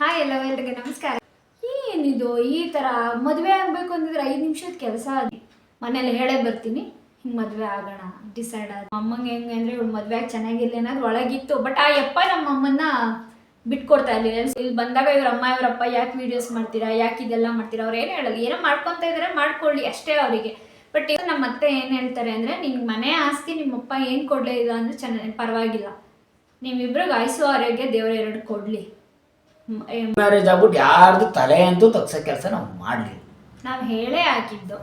Hi ಎಲ್ಲ ಎಲ್ರಿಗೆ ನಮಸ್ಕಾರ. ಏನಿದು ಈ ಥರ ಮದುವೆ ಆಗಬೇಕು ಅಂದಿದ್ರೆ ಐದು ನಿಮಿಷದ ಕೆಲಸ ಮನೇಲಿ ಹೇಳೇ ಬರ್ತೀನಿ. ಹಿಂಗೆ ಮದುವೆ ಆಗೋಣ ಡಿಸೈಡ್ ಆದ. ಅಮ್ಮಂಗೆ ಹೆಂಗೆ ಅಂದರೆ ಇವಳು ಮದುವೆ ಆಗಿ ಚೆನ್ನಾಗಿಲ್ಲ ಅನ್ನೋದು ಒಳಗಿತ್ತು. ಬಟ್ ಆ ಯಪ್ಪ ನಮ್ಮ ಅಮ್ಮನ್ನ ಬಿಟ್ಕೊಡ್ತಾ ಇರಲಿಲ್ಲ. ಇಲ್ಲಿ ಬಂದಾಗ ಇವ್ರ ಅಮ್ಮ ಇವರಪ್ಪ ಯಾಕೆ ವೀಡಿಯೋಸ್ ಮಾಡ್ತೀರಾ, ಯಾಕೆ ಇದೆಲ್ಲ ಮಾಡ್ತೀರಾ? ಅವ್ರು ಏನು ಹೇಳಲ್ಲ ಏನೋ ಮಾಡ್ಕೊತಾ ಇದ್ದಾರೆ ಮಾಡ್ಕೊಳ್ಳಿ ಅಷ್ಟೇ ಅವರಿಗೆ. ಬಟ್ ಇದು ನಮ್ಮ ಅತ್ತೆ ಏನು ಹೇಳ್ತಾರೆ ಅಂದರೆ ನಿಮ್ಗೆ ಮನೆ ಆಸ್ತಿ ನಿಮ್ಮಪ್ಪ ಏನು ಕೊಡಲೇ ಇಲ್ಲ ಅಂದರೆ ಚೆನ್ನಾಗಿ ಪರವಾಗಿಲ್ಲ. ನಿಮ್ಮಿಬ್ರಿಗೆ ಆಯ್ಸೋ ಆರೋಗ್ಯ ದೇವ್ರ ಎರಡು ಕೊಡಲಿ. ಮ್ಯಾರೇಜ್ ಆಗ್ಬಿಟ್ಟು ಯಾರ್ದು ತಲೆ ಅಂತೂ ತಗ್ಸೋ ಕೆಲಸ ನಾವು ಮಾಡಲಿ ನಾವು ಹೇಳೇ ಹಾಕಿದ್ದು.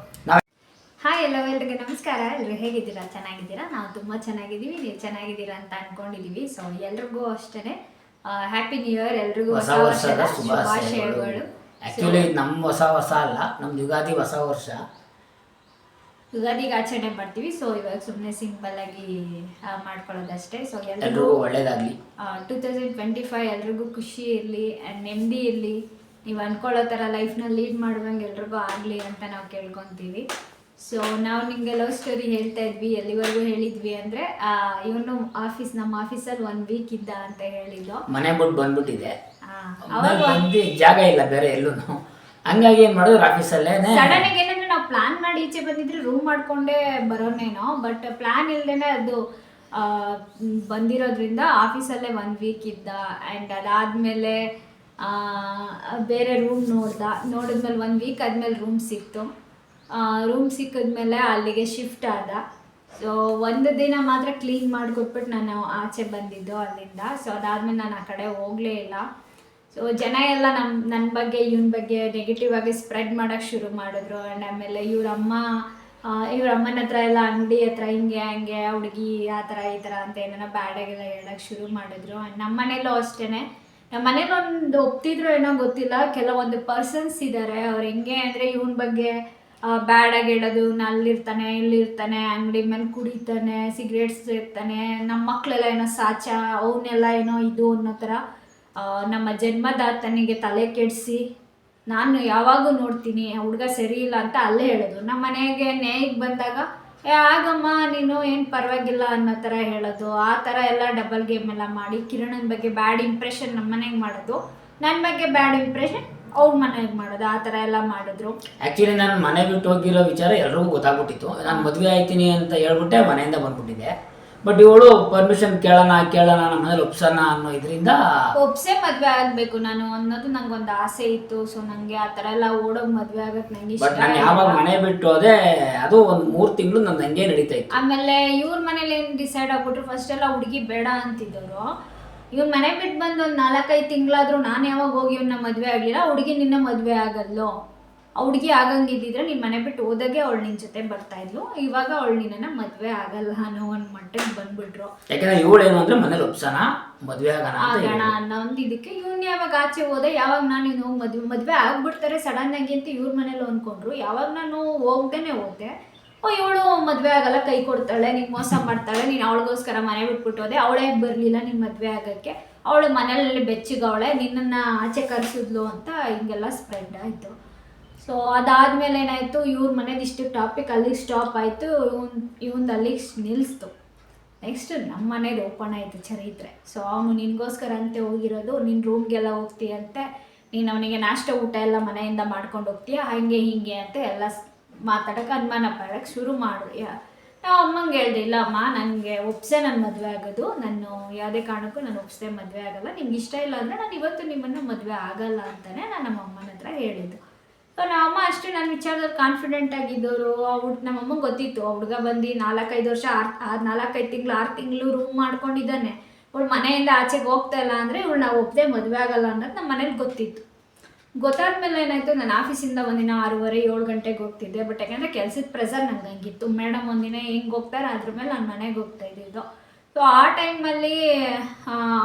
ಹಾಯ್ ಎಲ್ಲ ಎಲ್ರಿಗೆ ನಮಸ್ಕಾರ. ಎಲ್ಲರೂ ಹೇಗಿದ್ದೀರಾ? ಚೆನ್ನಾಗಿದ್ದೀರಾ? ನಾವು ತುಂಬ ಚೆನ್ನಾಗಿದ್ದೀವಿ. ನೀವು ಚೆನ್ನಾಗಿದ್ದೀರಾ ಅಂತ ಅನ್ಕೊಂಡಿದೀವಿ. ಸೊ ಎಲ್ರಿಗೂ ಅಷ್ಟೇ ಹ್ಯಾಪಿ ನ್ಯೂ ಇಯರ್ ಎಲ್ರಿಗೂ ಹೊಸ ವರ್ಷದ ಶುಭಾಶಯಗಳು. ಆಕ್ಚುಲಿ ನಮ್ಮ ಹೊಸ ವರ್ಷ ಅಲ್ಲ ನಮ್ಮ ಯುಗಾದಿ ಹೊಸ ವರ್ಷ. ಯುಗಾದಿಗೆ ಆಚರಣೆ ಮಾಡ್ತೀವಿ. ಸೊ ಇವಾಗ ಸುಮ್ಮನೆ ಸಿಂಪಲ್ ಆಗಿ ಮಾಡ್ಕೊಳ್ಳೋದಷ್ಟೇ. ಸೊ ಎಲ್ಲರಿಗೂ ಒಳ್ಳೇದಾಗಲಿ. ಟೂ ತೌಸಂಡ್ ಟ್ವೆಂಟಿ ಫೈವ್ ಎಲ್ರಿಗೂ ಖುಷಿ ಇರಲಿ ಆ್ಯಂಡ್ ನೆಮ್ಮದಿ ಇರಲಿ. ನೀವು ಅನ್ಕೊಳ್ಳೋ ಥರ ಲೈಫ್ನ ಲೀಡ್ ಮಾಡುವಂಗೆ ಎಲ್ರಿಗೂ ಆಗಲಿ ಅಂತ ನಾವು ಕೇಳ್ಕೊತೀವಿ. ಸೊ ನಾವು ನಿಮಗೆ ಲವ್ ಸ್ಟೋರಿ ಹೇಳ್ತಾ ಇದ್ವಿ. ಎಲ್ಲಿವರೆಗೂ ಹೇಳಿದ್ವಿ ಅಂದರೆ ಇವನು ಆಫೀಸ್ ನಮ್ಮ ಆಫೀಸಲ್ಲಿ ಒನ್ ವೀಕ್ ಇದ್ದ ಅಂತ ಹೇಳಿದ್ದು. ಮನೆ ಬಿಟ್ಟು ಬಂದ್ಬಿಟ್ಟಿದೆ. ಜಾಗ ಇಲ್ಲ ಬೇರೆ ಎಲ್ಲೂ ಹಂಗಾಗಿ ಏನು ಮಾಡಿದ್ರು ಅಲ್ಲೇ ಸಡನ್ ಆಗಿ ಏನಂದ್ರೆ ನಾವು ಪ್ಲಾನ್ ಮಾಡಿ ಈಚೆ ಬಂದಿದ್ರೆ ರೂಮ್ ಮಾಡ್ಕೊಂಡೇ ಬರೋನೇನೋ ಬಟ್ ಪ್ಲಾನ್ ಇಲ್ದೇನೆ ಅದು ಬಂದಿರೋದ್ರಿಂದ ಆಫೀಸಲ್ಲೇ ಒನ್ ವೀಕ್ ಇದ್ದ ಆ್ಯಂಡ್ ಅದಾದ್ಮೇಲೆ ಬೇರೆ ರೂಮ್ ನೋಡ್ದ, ನೋಡಿದ್ಮೇಲೆ ಒನ್ ವೀಕ್ ಆದ್ಮೇಲೆ ರೂಮ್ ಸಿಕ್ತು. ರೂಮ್ ಸಿಕ್ಕಿದ್ಮೇಲೆ ಅಲ್ಲಿಗೆ ಶಿಫ್ಟ್ ಆದ. ಸೊ ಒಂದು ದಿನ ಮಾತ್ರ ಕ್ಲೀನ್ ಮಾಡಿಕೊಟ್ಬಿಟ್ಟು ನಾನು ಆಚೆ ಬಂದಿದ್ದು ಅಲ್ಲಿಂದ. ಸೊ ಅದಾದ್ಮೇಲೆ ನಾನು ಆ ಕಡೆ ಹೋಗಲೇ ಇಲ್ಲ. ಸೊ ಜನ ಎಲ್ಲ ನಮ್ಮ ನನ್ನ ಬಗ್ಗೆ, ಇವನ್ ಬಗ್ಗೆ ನೆಗೆಟಿವ್ ಆಗಿ ಸ್ಪ್ರೆಡ್ ಮಾಡೋಕ್ಕೆ ಶುರು ಮಾಡಿದ್ರು. ಆ್ಯಂಡ್ ಆಮೇಲೆ ಇವ್ರ ಅಮ್ಮ ಇವ್ರ ಅಮ್ಮನ ಹತ್ರ ಎಲ್ಲ ಅಂಗಡಿ ಹತ್ರ ಹಿಂಗೆ, ಹಂಗೆ, ಹುಡುಗಿ ಆ ಥರ ಈ ಥರ ಅಂತ ಏನಾರ ಬ್ಯಾಡಾಗೆಲ್ಲ ಹೇಳೋಕ್ಕೆ ಶುರು ಮಾಡಿದ್ರು. ಆ್ಯಂಡ್ ನಮ್ಮ ಮನೇಲೂ ಅಷ್ಟೇ ನಮ್ಮ ಮನೇಲಿ ಒಂದು ಒಪ್ತಿದ್ರು ಏನೋ ಗೊತ್ತಿಲ್ಲ. ಕೆಲವೊಂದು ಪರ್ಸನ್ಸ್ ಇದ್ದಾರೆ ಅವ್ರು ಹೆಂಗೆ ಅಂದರೆ ಇವನ ಬಗ್ಗೆ ಬ್ಯಾಡಾಗಿ ಹೇಳೋದು. ಅಲ್ಲಿರ್ತಾನೆ, ಇಲ್ಲಿರ್ತಾನೆ, ಅಂಗಡಿ ಮೇಲೆ ಕುಡಿತಾನೆ ಸಿಗರೇಟ್ಸ್ ಇರ್ತಾನೆ. ನಮ್ಮ ಮಕ್ಕಳೆಲ್ಲ ಏನೋ ಸಾಚ ಅವನ್ನೆಲ್ಲ ಏನೋ ಇದು ಅನ್ನೋ ಥರ ನಮ್ಮ ಜನ್ಮದಾತನಿಗೆ ತಲೆ ಕೆಡಿಸಿ, ನಾನು ಯಾವಾಗೂ ನೋಡ್ತೀನಿ ಹುಡುಗ ಸರಿ ಇಲ್ಲ ಅಂತ ಅಲ್ಲೇ ಹೇಳೋದು. ನಮ್ಮ ಮನೆಗೆ ನ್ಯಾಯಕ್ಕೆ ಬಂದಾಗ, ಏ, ಆಗಮ್ಮ, ನೀನು ಏನು ಪರವಾಗಿಲ್ಲ ಅನ್ನೋ ಥರ ಹೇಳೋದು. ಆ ಥರ ಎಲ್ಲ ಡಬಲ್ ಗೇಮ್ ಎಲ್ಲ ಮಾಡಿ, ಕಿರಣನ ಬಗ್ಗೆ ಬ್ಯಾಡ್ ಇಂಪ್ರೆಷನ್ ನಮ್ಮ ಮನೆಗೆ ಮಾಡೋದು. ನನ್ನ ಬಗ್ಗೆ ಬ್ಯಾಡ್ ಇಂಪ್ರೆಷನ್ ಅವ್ರ ಮನೆಗೆ ಮಾಡೋದು. ಆ ಥರ ಎಲ್ಲ ಮಾಡಿದ್ರು. ಆ್ಯಕ್ಚುಲಿ ನಾನು ಮನೆ ಬಿಟ್ಟು ಹೋಗಿರೋ ವಿಚಾರ ಎಲ್ರಿಗೂ ಗೊತ್ತಾಗ್ಬಿಟ್ಟಿತ್ತು. ನಾನು ಮದುವೆ ಆಯ್ತೀನಿ ಅಂತ ಹೇಳ್ಬಿಟ್ಟೆ, ಮನೆಯಿಂದ ಬಂದ್ಬಿಟ್ಟಿದ್ದೆ. ಬಟ್ ಇವಳು ಪರ್ಮಿಷನ್ ಕೇಳೋಣ ಕೇಳೋಣ ನಮ್ಮ ಮನೇಲಿ ಒಪ್ಸೋಣ ಅನ್ನೋ ಇದರಿಂದ ಒಪ್ಸೆ ಮದ್ವೆ ಆಗ್ಬೇಕು ನಾನು ಅನ್ನೋದು ನಂಗೊಂದು ಆಸೆ ಇತ್ತು ಸೊ ನಂಗೆ ಆ ಥರ ಎಲ್ಲ ಓಡೋಗಿ ಮದ್ವೆ ಆಗಕ್ಕೆ ನಂಗೆ ಬಟ್ ಇಷ್ಟ ನಾನು ಯಾವಾಗ ಮನೆ ಬಿಟ್ಟು ಹೋದೆ ಅದು ಒಂದು ಮೂರು ತಿಂಗಳು ನನ್ನ ಹಂಗೆ ನಡೀತಾ ಇತ್ತು. ಆಮೇಲೆ ಇವ್ರ ಮನೇಲಿ ಏನು ಡಿಸೈಡ್ ಆಗ್ಬಿಟ್ರು ಫಸ್ಟ್ ಎಲ್ಲ ಹುಡುಗಿ ಬೇಡ ಅಂತಿದ್ದವ್ರು. ಇವ್ರ ಮನೆ ಬಿಟ್ಟು ಬಂದು ಒಂದು ನಾಲ್ಕೈದು ತಿಂಗಳಾದ್ರೂ ನಾನು ಯಾವಾಗ ಹೋಗಿ ಇವ್ನ ಮದುವೆ ಆಗಲಿಲ್ಲ ಹುಡುಗಿ ನಿನ್ನ ಮದುವೆ ಆಗಲ್ಲೋ ಆ ಹುಡುಗಿ ಆಗಂಗಿದ್ದಿದ್ರೆ ನೀನು ಮನೆ ಬಿಟ್ಟು ಹೋದಾಗೆ ಅವಳು ನಿನ್ನ ಜೊತೆ ಬರ್ತಾ ಇದ್ಲು. ಇವಾಗ ಅವಳು ನಿನ್ನ ಮದುವೆ ಆಗಲ್ಲ ಅನ್ನೋ ಒಂದು ಮಟ್ಟಕ್ಕೆ ಬಂದ್ಬಿಟ್ರು. ಯಾಕಂದ್ರೆ ಇವಳು ಏನು ಅಂದ್ರೆ ಮನೇಲಿ ಒಪ್ಸನ ಮದುವೆ ಆಗೋಣ. ಅನ್ನೋ ಒಂದು ಇದಕ್ಕೆ ಇವ್ನು ಯಾವಾಗ ಆಚೆ ಹೋದೆ ಯಾವಾಗ ನಾನು ಇನ್ನು ಹೋಗಿ ಮದುವೆ ಮದುವೆ ಆಗ್ಬಿಡ್ತಾರೆ ಸಡನ್ ಆಗಿ ಅಂತ ಇವ್ರ ಮನೇಲಿ ಅಂದ್ಕೊಂಡ್ರು ಯಾವಾಗ ನಾನು ಹೋಗ್ದೇನೆ ಹೋದೆ. ಓ ಇವಳು ಮದುವೆ ಆಗಲ್ಲ ಕೈ ಕೊಡ್ತಾಳೆ ನೀನು ಮೋಸ ಮಾಡ್ತಾಳೆ ನೀನು ಅವಳಿಗೋಸ್ಕರ ಮನೆ ಬಿಟ್ಬಿಟ್ಟು ಹೋದೆ. ಅವಳೇ ಬರಲಿಲ್ಲ ನಿನ್ನ ಮದುವೆ ಆಗೋಕ್ಕೆ. ಅವಳು ಮನೆಯಲ್ಲಿ ಬೆಚ್ಚಿಗವಳೆ ನಿನ್ನನ್ನು ಆಚೆ ಕರೆಸಿದ್ಲು ಅಂತ ಹಿಂಗೆಲ್ಲ ಸ್ಪ್ರೆಡ್ ಆಯಿತು. ಸೊ ಅದಾದಮೇಲೆ ಏನಾಯಿತು, ಇವ್ರ ಮನೇದು ಇಷ್ಟು ಟಾಪಿಕ್ ಅಲ್ಲಿಗೆ ಸ್ಟಾಪ್ ಆಯಿತು, ಇವನ್ ಇವಂದು ಅಲ್ಲಿಗೆ ನಿಲ್ಲಿಸ್ತು ನೆಕ್ಸ್ಟ್ ನಮ್ಮ ಮನೇದು ಓಪನ್ ಆಯಿತು ಚರಿತ್ರೆ. ಸೊ ಅವನು ನಿನಗೋಸ್ಕರ ಅಂತೆ ಹೋಗಿರೋದು ನಿನ್ನ ರೂಮ್ಗೆಲ್ಲ ಹೋಗ್ತೀಯಂತೆ ನೀನು ಅವನಿಗೆ ನಾಷ್ಟ, ಊಟ ಎಲ್ಲ ಮನೆಯಿಂದ ಮಾಡ್ಕೊಂಡು ಹೋಗ್ತೀಯ? ಹಂಗೆ, ಹೀಗೆ ಅಂತ ಎಲ್ಲ ಮಾತಾಡೋಕೆ ಅನುಮಾನ ಪಡೋಕ್ಕೆ ಶುರು ಮಾಡು ಯಾ- ನಾವು ಅಮ್ಮಂಗೆ ಹೇಳ್ದೆ, ಇಲ್ಲ ಅಮ್ಮ ನನಗೆ ಒಪ್ಸೆ ನನ್ನ ಮದುವೆ ಆಗೋದು. ನಾನು ಯಾವುದೇ ಕಾರಣಕ್ಕೂ ನಾನು ಒಪ್ಸೆ ಮದುವೆ ಆಗಲ್ಲ. ನಿಮ್ಗೆ ಇಷ್ಟ ಇಲ್ಲ ಅಂದರೆ ನಾನು ಇವತ್ತು ನಿಮ್ಮನ್ನು ಮದುವೆ ಆಗಲ್ಲ ಅಂತಲೇ ನಾನು ನಮ್ಮ ಅಮ್ಮನ ಹತ್ರ ಹೇಳಿದ್ದು. ನಮ್ಮ ಅಮ್ಮ ಅಷ್ಟೇ ನನ್ನ ವಿಚಾರದಲ್ಲಿ ಕಾನ್ಫಿಡೆಂಟ್ ಆಗಿದ್ದವರು. ಅವ್ರು ನಮ್ಮ ಅಮ್ಮಂಗೆ ಗೊತ್ತಿತ್ತು. ಆ ಹುಡುಗ ಬಂದು ನಾಲ್ಕೈದು ವರ್ಷ ಆರು ಆರು, ನಾಲ್ಕೈದು ತಿಂಗಳು, ಆರು ತಿಂಗಳು ರೂಮ್ ಮಾಡ್ಕೊಂಡಿದ್ದಾನೆ. ಅವ್ಳು ಮನೆಯಿಂದ ಆಚೆಗೆ ಹೋಗ್ತಾ ಇಲ್ಲ ಅಂದರೆ ಇವಳು ನಾವು ಒಪ್ಪದೆ ಮದುವೆ ಆಗಲ್ಲ ಅನ್ನೋದು ನಮ್ಮ ಮನೇಲಿ ಗೊತ್ತಿತ್ತು. ಗೊತ್ತಾದ್ಮೇಲೆ ಏನಾಯಿತು? ನಾನು ಆಫೀಸಿಂದ ಒಂದಿನ ಆರೂವರೆ, ಏಳು ಗಂಟೆಗೆ ಹೋಗ್ತಿದ್ದೆ. ಬಟ್ ಯಾಕೆಂದ್ರೆ ಕೆಲಸದ ಪ್ರೆಸರ್ ನಂಗೆ ಹಂಗಿತ್ತು. ಮೇಡಮ್ ಒಂದಿನ ಹೆಂಗೆ ಹೋಗ್ತಾರೆ, ಅದ್ರ ಮೇಲೆ ನಾನು ಮನೆಗೆ ಹೋಗ್ತಾ ಇದ್ದಿದ್ದು. ಸೊ ಆ ಟೈಮಲ್ಲಿ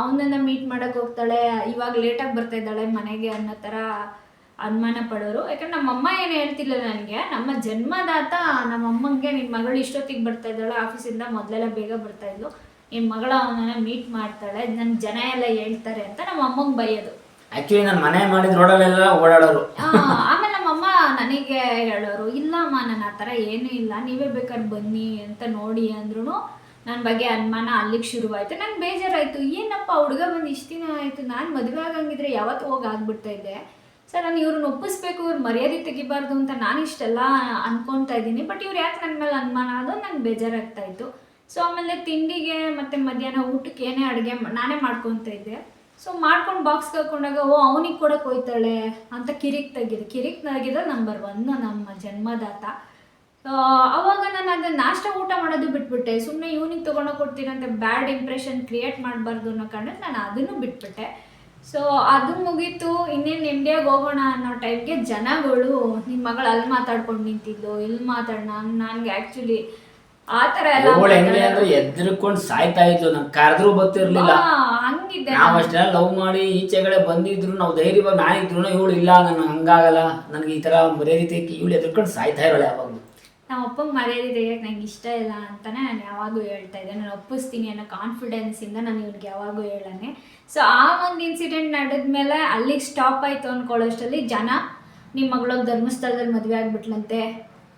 ಅವನನ್ನ ಮೀಟ್ ಮಾಡೋಕ್ಕೆ ಹೋಗ್ತಾಳೆ. ಇವಾಗ ಲೇಟಾಗಿ ಬರ್ತಾ ಇದ್ದಾಳೆ ಮನೆಗೆ ಅನ್ನೋ ಥರ ಅನುಮಾನ ಪಡೋರು. ಯಾಕಂದ್ರೆ ನಮ್ಮಮ್ಮ ಏನು ಹೇಳ್ತಿಲ್ಲ ನನಗೆ ನಮ್ಮ ಜನ್ಮದಾತ ನಮ್ಮಮ್ಮಂಗೆ ನಿನ್ನ ಮಗಳು ಇಷ್ಟೊತ್ತಿಗೆ ಬರ್ತಾ ಇದ್ದಾಳೆ ಆಫೀಸಿಂದ ಮೊದಲೆಲ್ಲ ಬೇಗ ಬರ್ತಾ ಇದ್ಲು. ನಿನ್ನ ಮಗಳ ಅವನನ್ನ ಮೀಟ್ ಮಾಡ್ತಾಳೆ ನನ್ನ ಜನ ಎಲ್ಲ ಹೇಳ್ತಾರೆ ಅಂತ ನಮ್ಮ ಅಮ್ಮಂಗೆ ಬೈಯೋದು. ಆಕ್ಚುಲಿ ನಾನು ಮನೆ ಮಾಡಿದ ರೋಡಲ್ಲೆಲ್ಲ ಓಡಾಡೋರು. ಆಮೇಲೆ ನಮ್ಮಮ್ಮ ನನಗೆ ಹೇಳೋರು ಇಲ್ಲಮ್ಮ ನಾನು ಆ ಥರ ಏನೂ ಇಲ್ಲ ನೀವೇ ಬೇಕಾದ್ರೆ ಬನ್ನಿ ಅಂತ ನೋಡಿ ಅಂದ್ರೂ ನನ್ನ ಬಗ್ಗೆ ಅನುಮಾನ ಅಲ್ಲಿಗೆ ಶುರುವಾಯಿತು. ನಂಗೆ ಬೇಜಾರಾಯಿತು ಏನಪ್ಪ ಹುಡುಗ ಬಂದು ಇಷ್ಟು ದಿನ ಆಯಿತು ನಾನು ಮದುವೆ ಆಗಂಗಿದ್ರೆ ಯಾವತ್ತು ಹೋಗಿ ಆಗ್ಬಿಡ್ತಾ ಇದ್ದೆ? ಸರ್ ನಾನು ಇವ್ರನ್ನ ಒಪ್ಪಿಸ್ಬೇಕು, ಇವ್ರ ಮರ್ಯಾದೆ ತೆಗಿಬಾರ್ದು ಅಂತ ನಾನು ಇಷ್ಟೆಲ್ಲ ಅನ್ಕೊತಾ ಇದ್ದೀನಿ. ಬಟ್ ಇವ್ರು ಯಾಕೆ ನನ್ನ ಮೇಲೆ ಅನುಮಾನ? ಅದು ನಂಗೆ ಬೇಜಾರಾಗ್ತಾ ಇತ್ತು. ಸೊ ಆಮೇಲೆ ತಿಂಡಿಗೆ ಮತ್ತು ಮಧ್ಯಾಹ್ನ ಊಟಕ್ಕೆ ಏನೇ ಅಡುಗೆ ನಾನೇ ಮಾಡ್ಕೊತಾ ಇದ್ದೆ. ಸೊ ಮಾಡ್ಕೊಂಡು ಬಾಕ್ಸ್ ಹಾಕೊಂಡಾಗ, ಓ, ಅವನಿಗೆ ಕೊಡಕ್ಕೆ ಹೋಯ್ತಾಳೆ ಅಂತ ಕಿರಿಕ್ ತೆಗಿದೆ, ಕಿರಿಕ್ ತೆಗಿದ ನಂಬರ್ ಒನ್ ನಮ್ಮ ಜನ್ಮದಾತ. ಅವಾಗ ನಾನು ಅದನ್ನ ನಾಷ್ಟ ಊಟ ಮಾಡೋದು ಬಿಟ್ಬಿಟ್ಟೆ. ಸುಮ್ಮನೆ ಇವನಿಗೆ ತೊಗೊಂಡೋಗಿ ಕೊಡ್ತೀನಂತ, ಬ್ಯಾಡ್ ಇಂಪ್ರೆಷನ್ ಕ್ರಿಯೇಟ್ ಮಾಡಬಾರ್ದು ಅನ್ನೋ ಕಾರಣಕ್ಕೆ ನಾನು ಅದನ್ನು ಬಿಟ್ಬಿಟ್ಟೆ. ಸೊ ಅದು ಮುಗೀತು ಇನ್ನೇನು ನೆಮ್ಮದಿಯಾಗಿ ಹೋಗೋಣ ಅನ್ನೋ ಟೈಮ್ಗೆ ಜನಗಳು ನಿಮ್ಮ ಮಗಳು ಅಲ್ಲಿ ಮಾತಾಡ್ಕೊಂಡು ನಿಂತಿದ್ದು ಇಲ್ಲಿ ಮಾತಾಡೋಣ ನನಗೆ ಆ್ಯಕ್ಚುಲಿ ಆ ಥರ ಎಲ್ಲ ಅವಳು ಹೆಂಗೆ ಅಂದ್ರೆ ಎದ್ರಕೊಂಡು ಸಾಯ್ತಾ ಇದ್ಲು ನಂಗೆ ಕರೆದ್ರು ಬರ್ತಿರ್ಲಿಲ್ಲ. ಹಂಗಿದ್ದೆ ನಾವ್ ಅಷ್ಟೆಲ್ಲ ಲವ್ ಮಾಡಿ ಈಚೆಗಡೆ ಬಂದಿದ್ರು ನಾವು ಧೈರ್ಯವಾಗಿ ನಾನಿದ್ರು ಇವಳು ಇಲ್ಲ ನಾನು ಹಂಗಾಗಲ್ಲ. ನನ್ಗೆ ಈ ತರ ಬರೀ ರೀತಿ ಇವಳು ಎದ್ರಕೊಂಡು ಸಾಯ್ತಾ ಇರೋಳೆ ಯಾವಾಗ್ಲೂ. ನಮ್ಮ ಅಪ್ಪಂಗೆ ಮರ್ಯಾದೆ ತೆಗಿಯೋಕ್ಕೆ ನಂಗೆ ಇಷ್ಟ ಇಲ್ಲ ಅಂತಾನೆ ನಾನು ಯಾವಾಗೂ ಹೇಳ್ತಾ ಇದ್ದೆ. ನಾನು ಒಪ್ಪಿಸ್ತೀನಿ ಅನ್ನೋ ಕಾನ್ಫಿಡೆನ್ಸಿಂದ ನಾನು ಇವ್ನಿಗೆ ಯಾವಾಗೂ ಹೇಳನೆ. ಸೊ ಆ ಒಂದು ಇನ್ಸಿಡೆಂಟ್ ನಡೆದ್ಮೇಲೆ ಅಲ್ಲಿಗೆ ಸ್ಟಾಪ್ ಆಯಿತು ಅಂದ್ಕೊಳ್ಳೋಷ್ಟರಲ್ಲಿ ಜನ ನಿಮ್ಮ ಮಗಳೋಗಿ ಧರ್ಮಸ್ಥಳದಲ್ಲಿ ಮದುವೆ ಆಗಿಬಿಟ್ಲಂತೆ.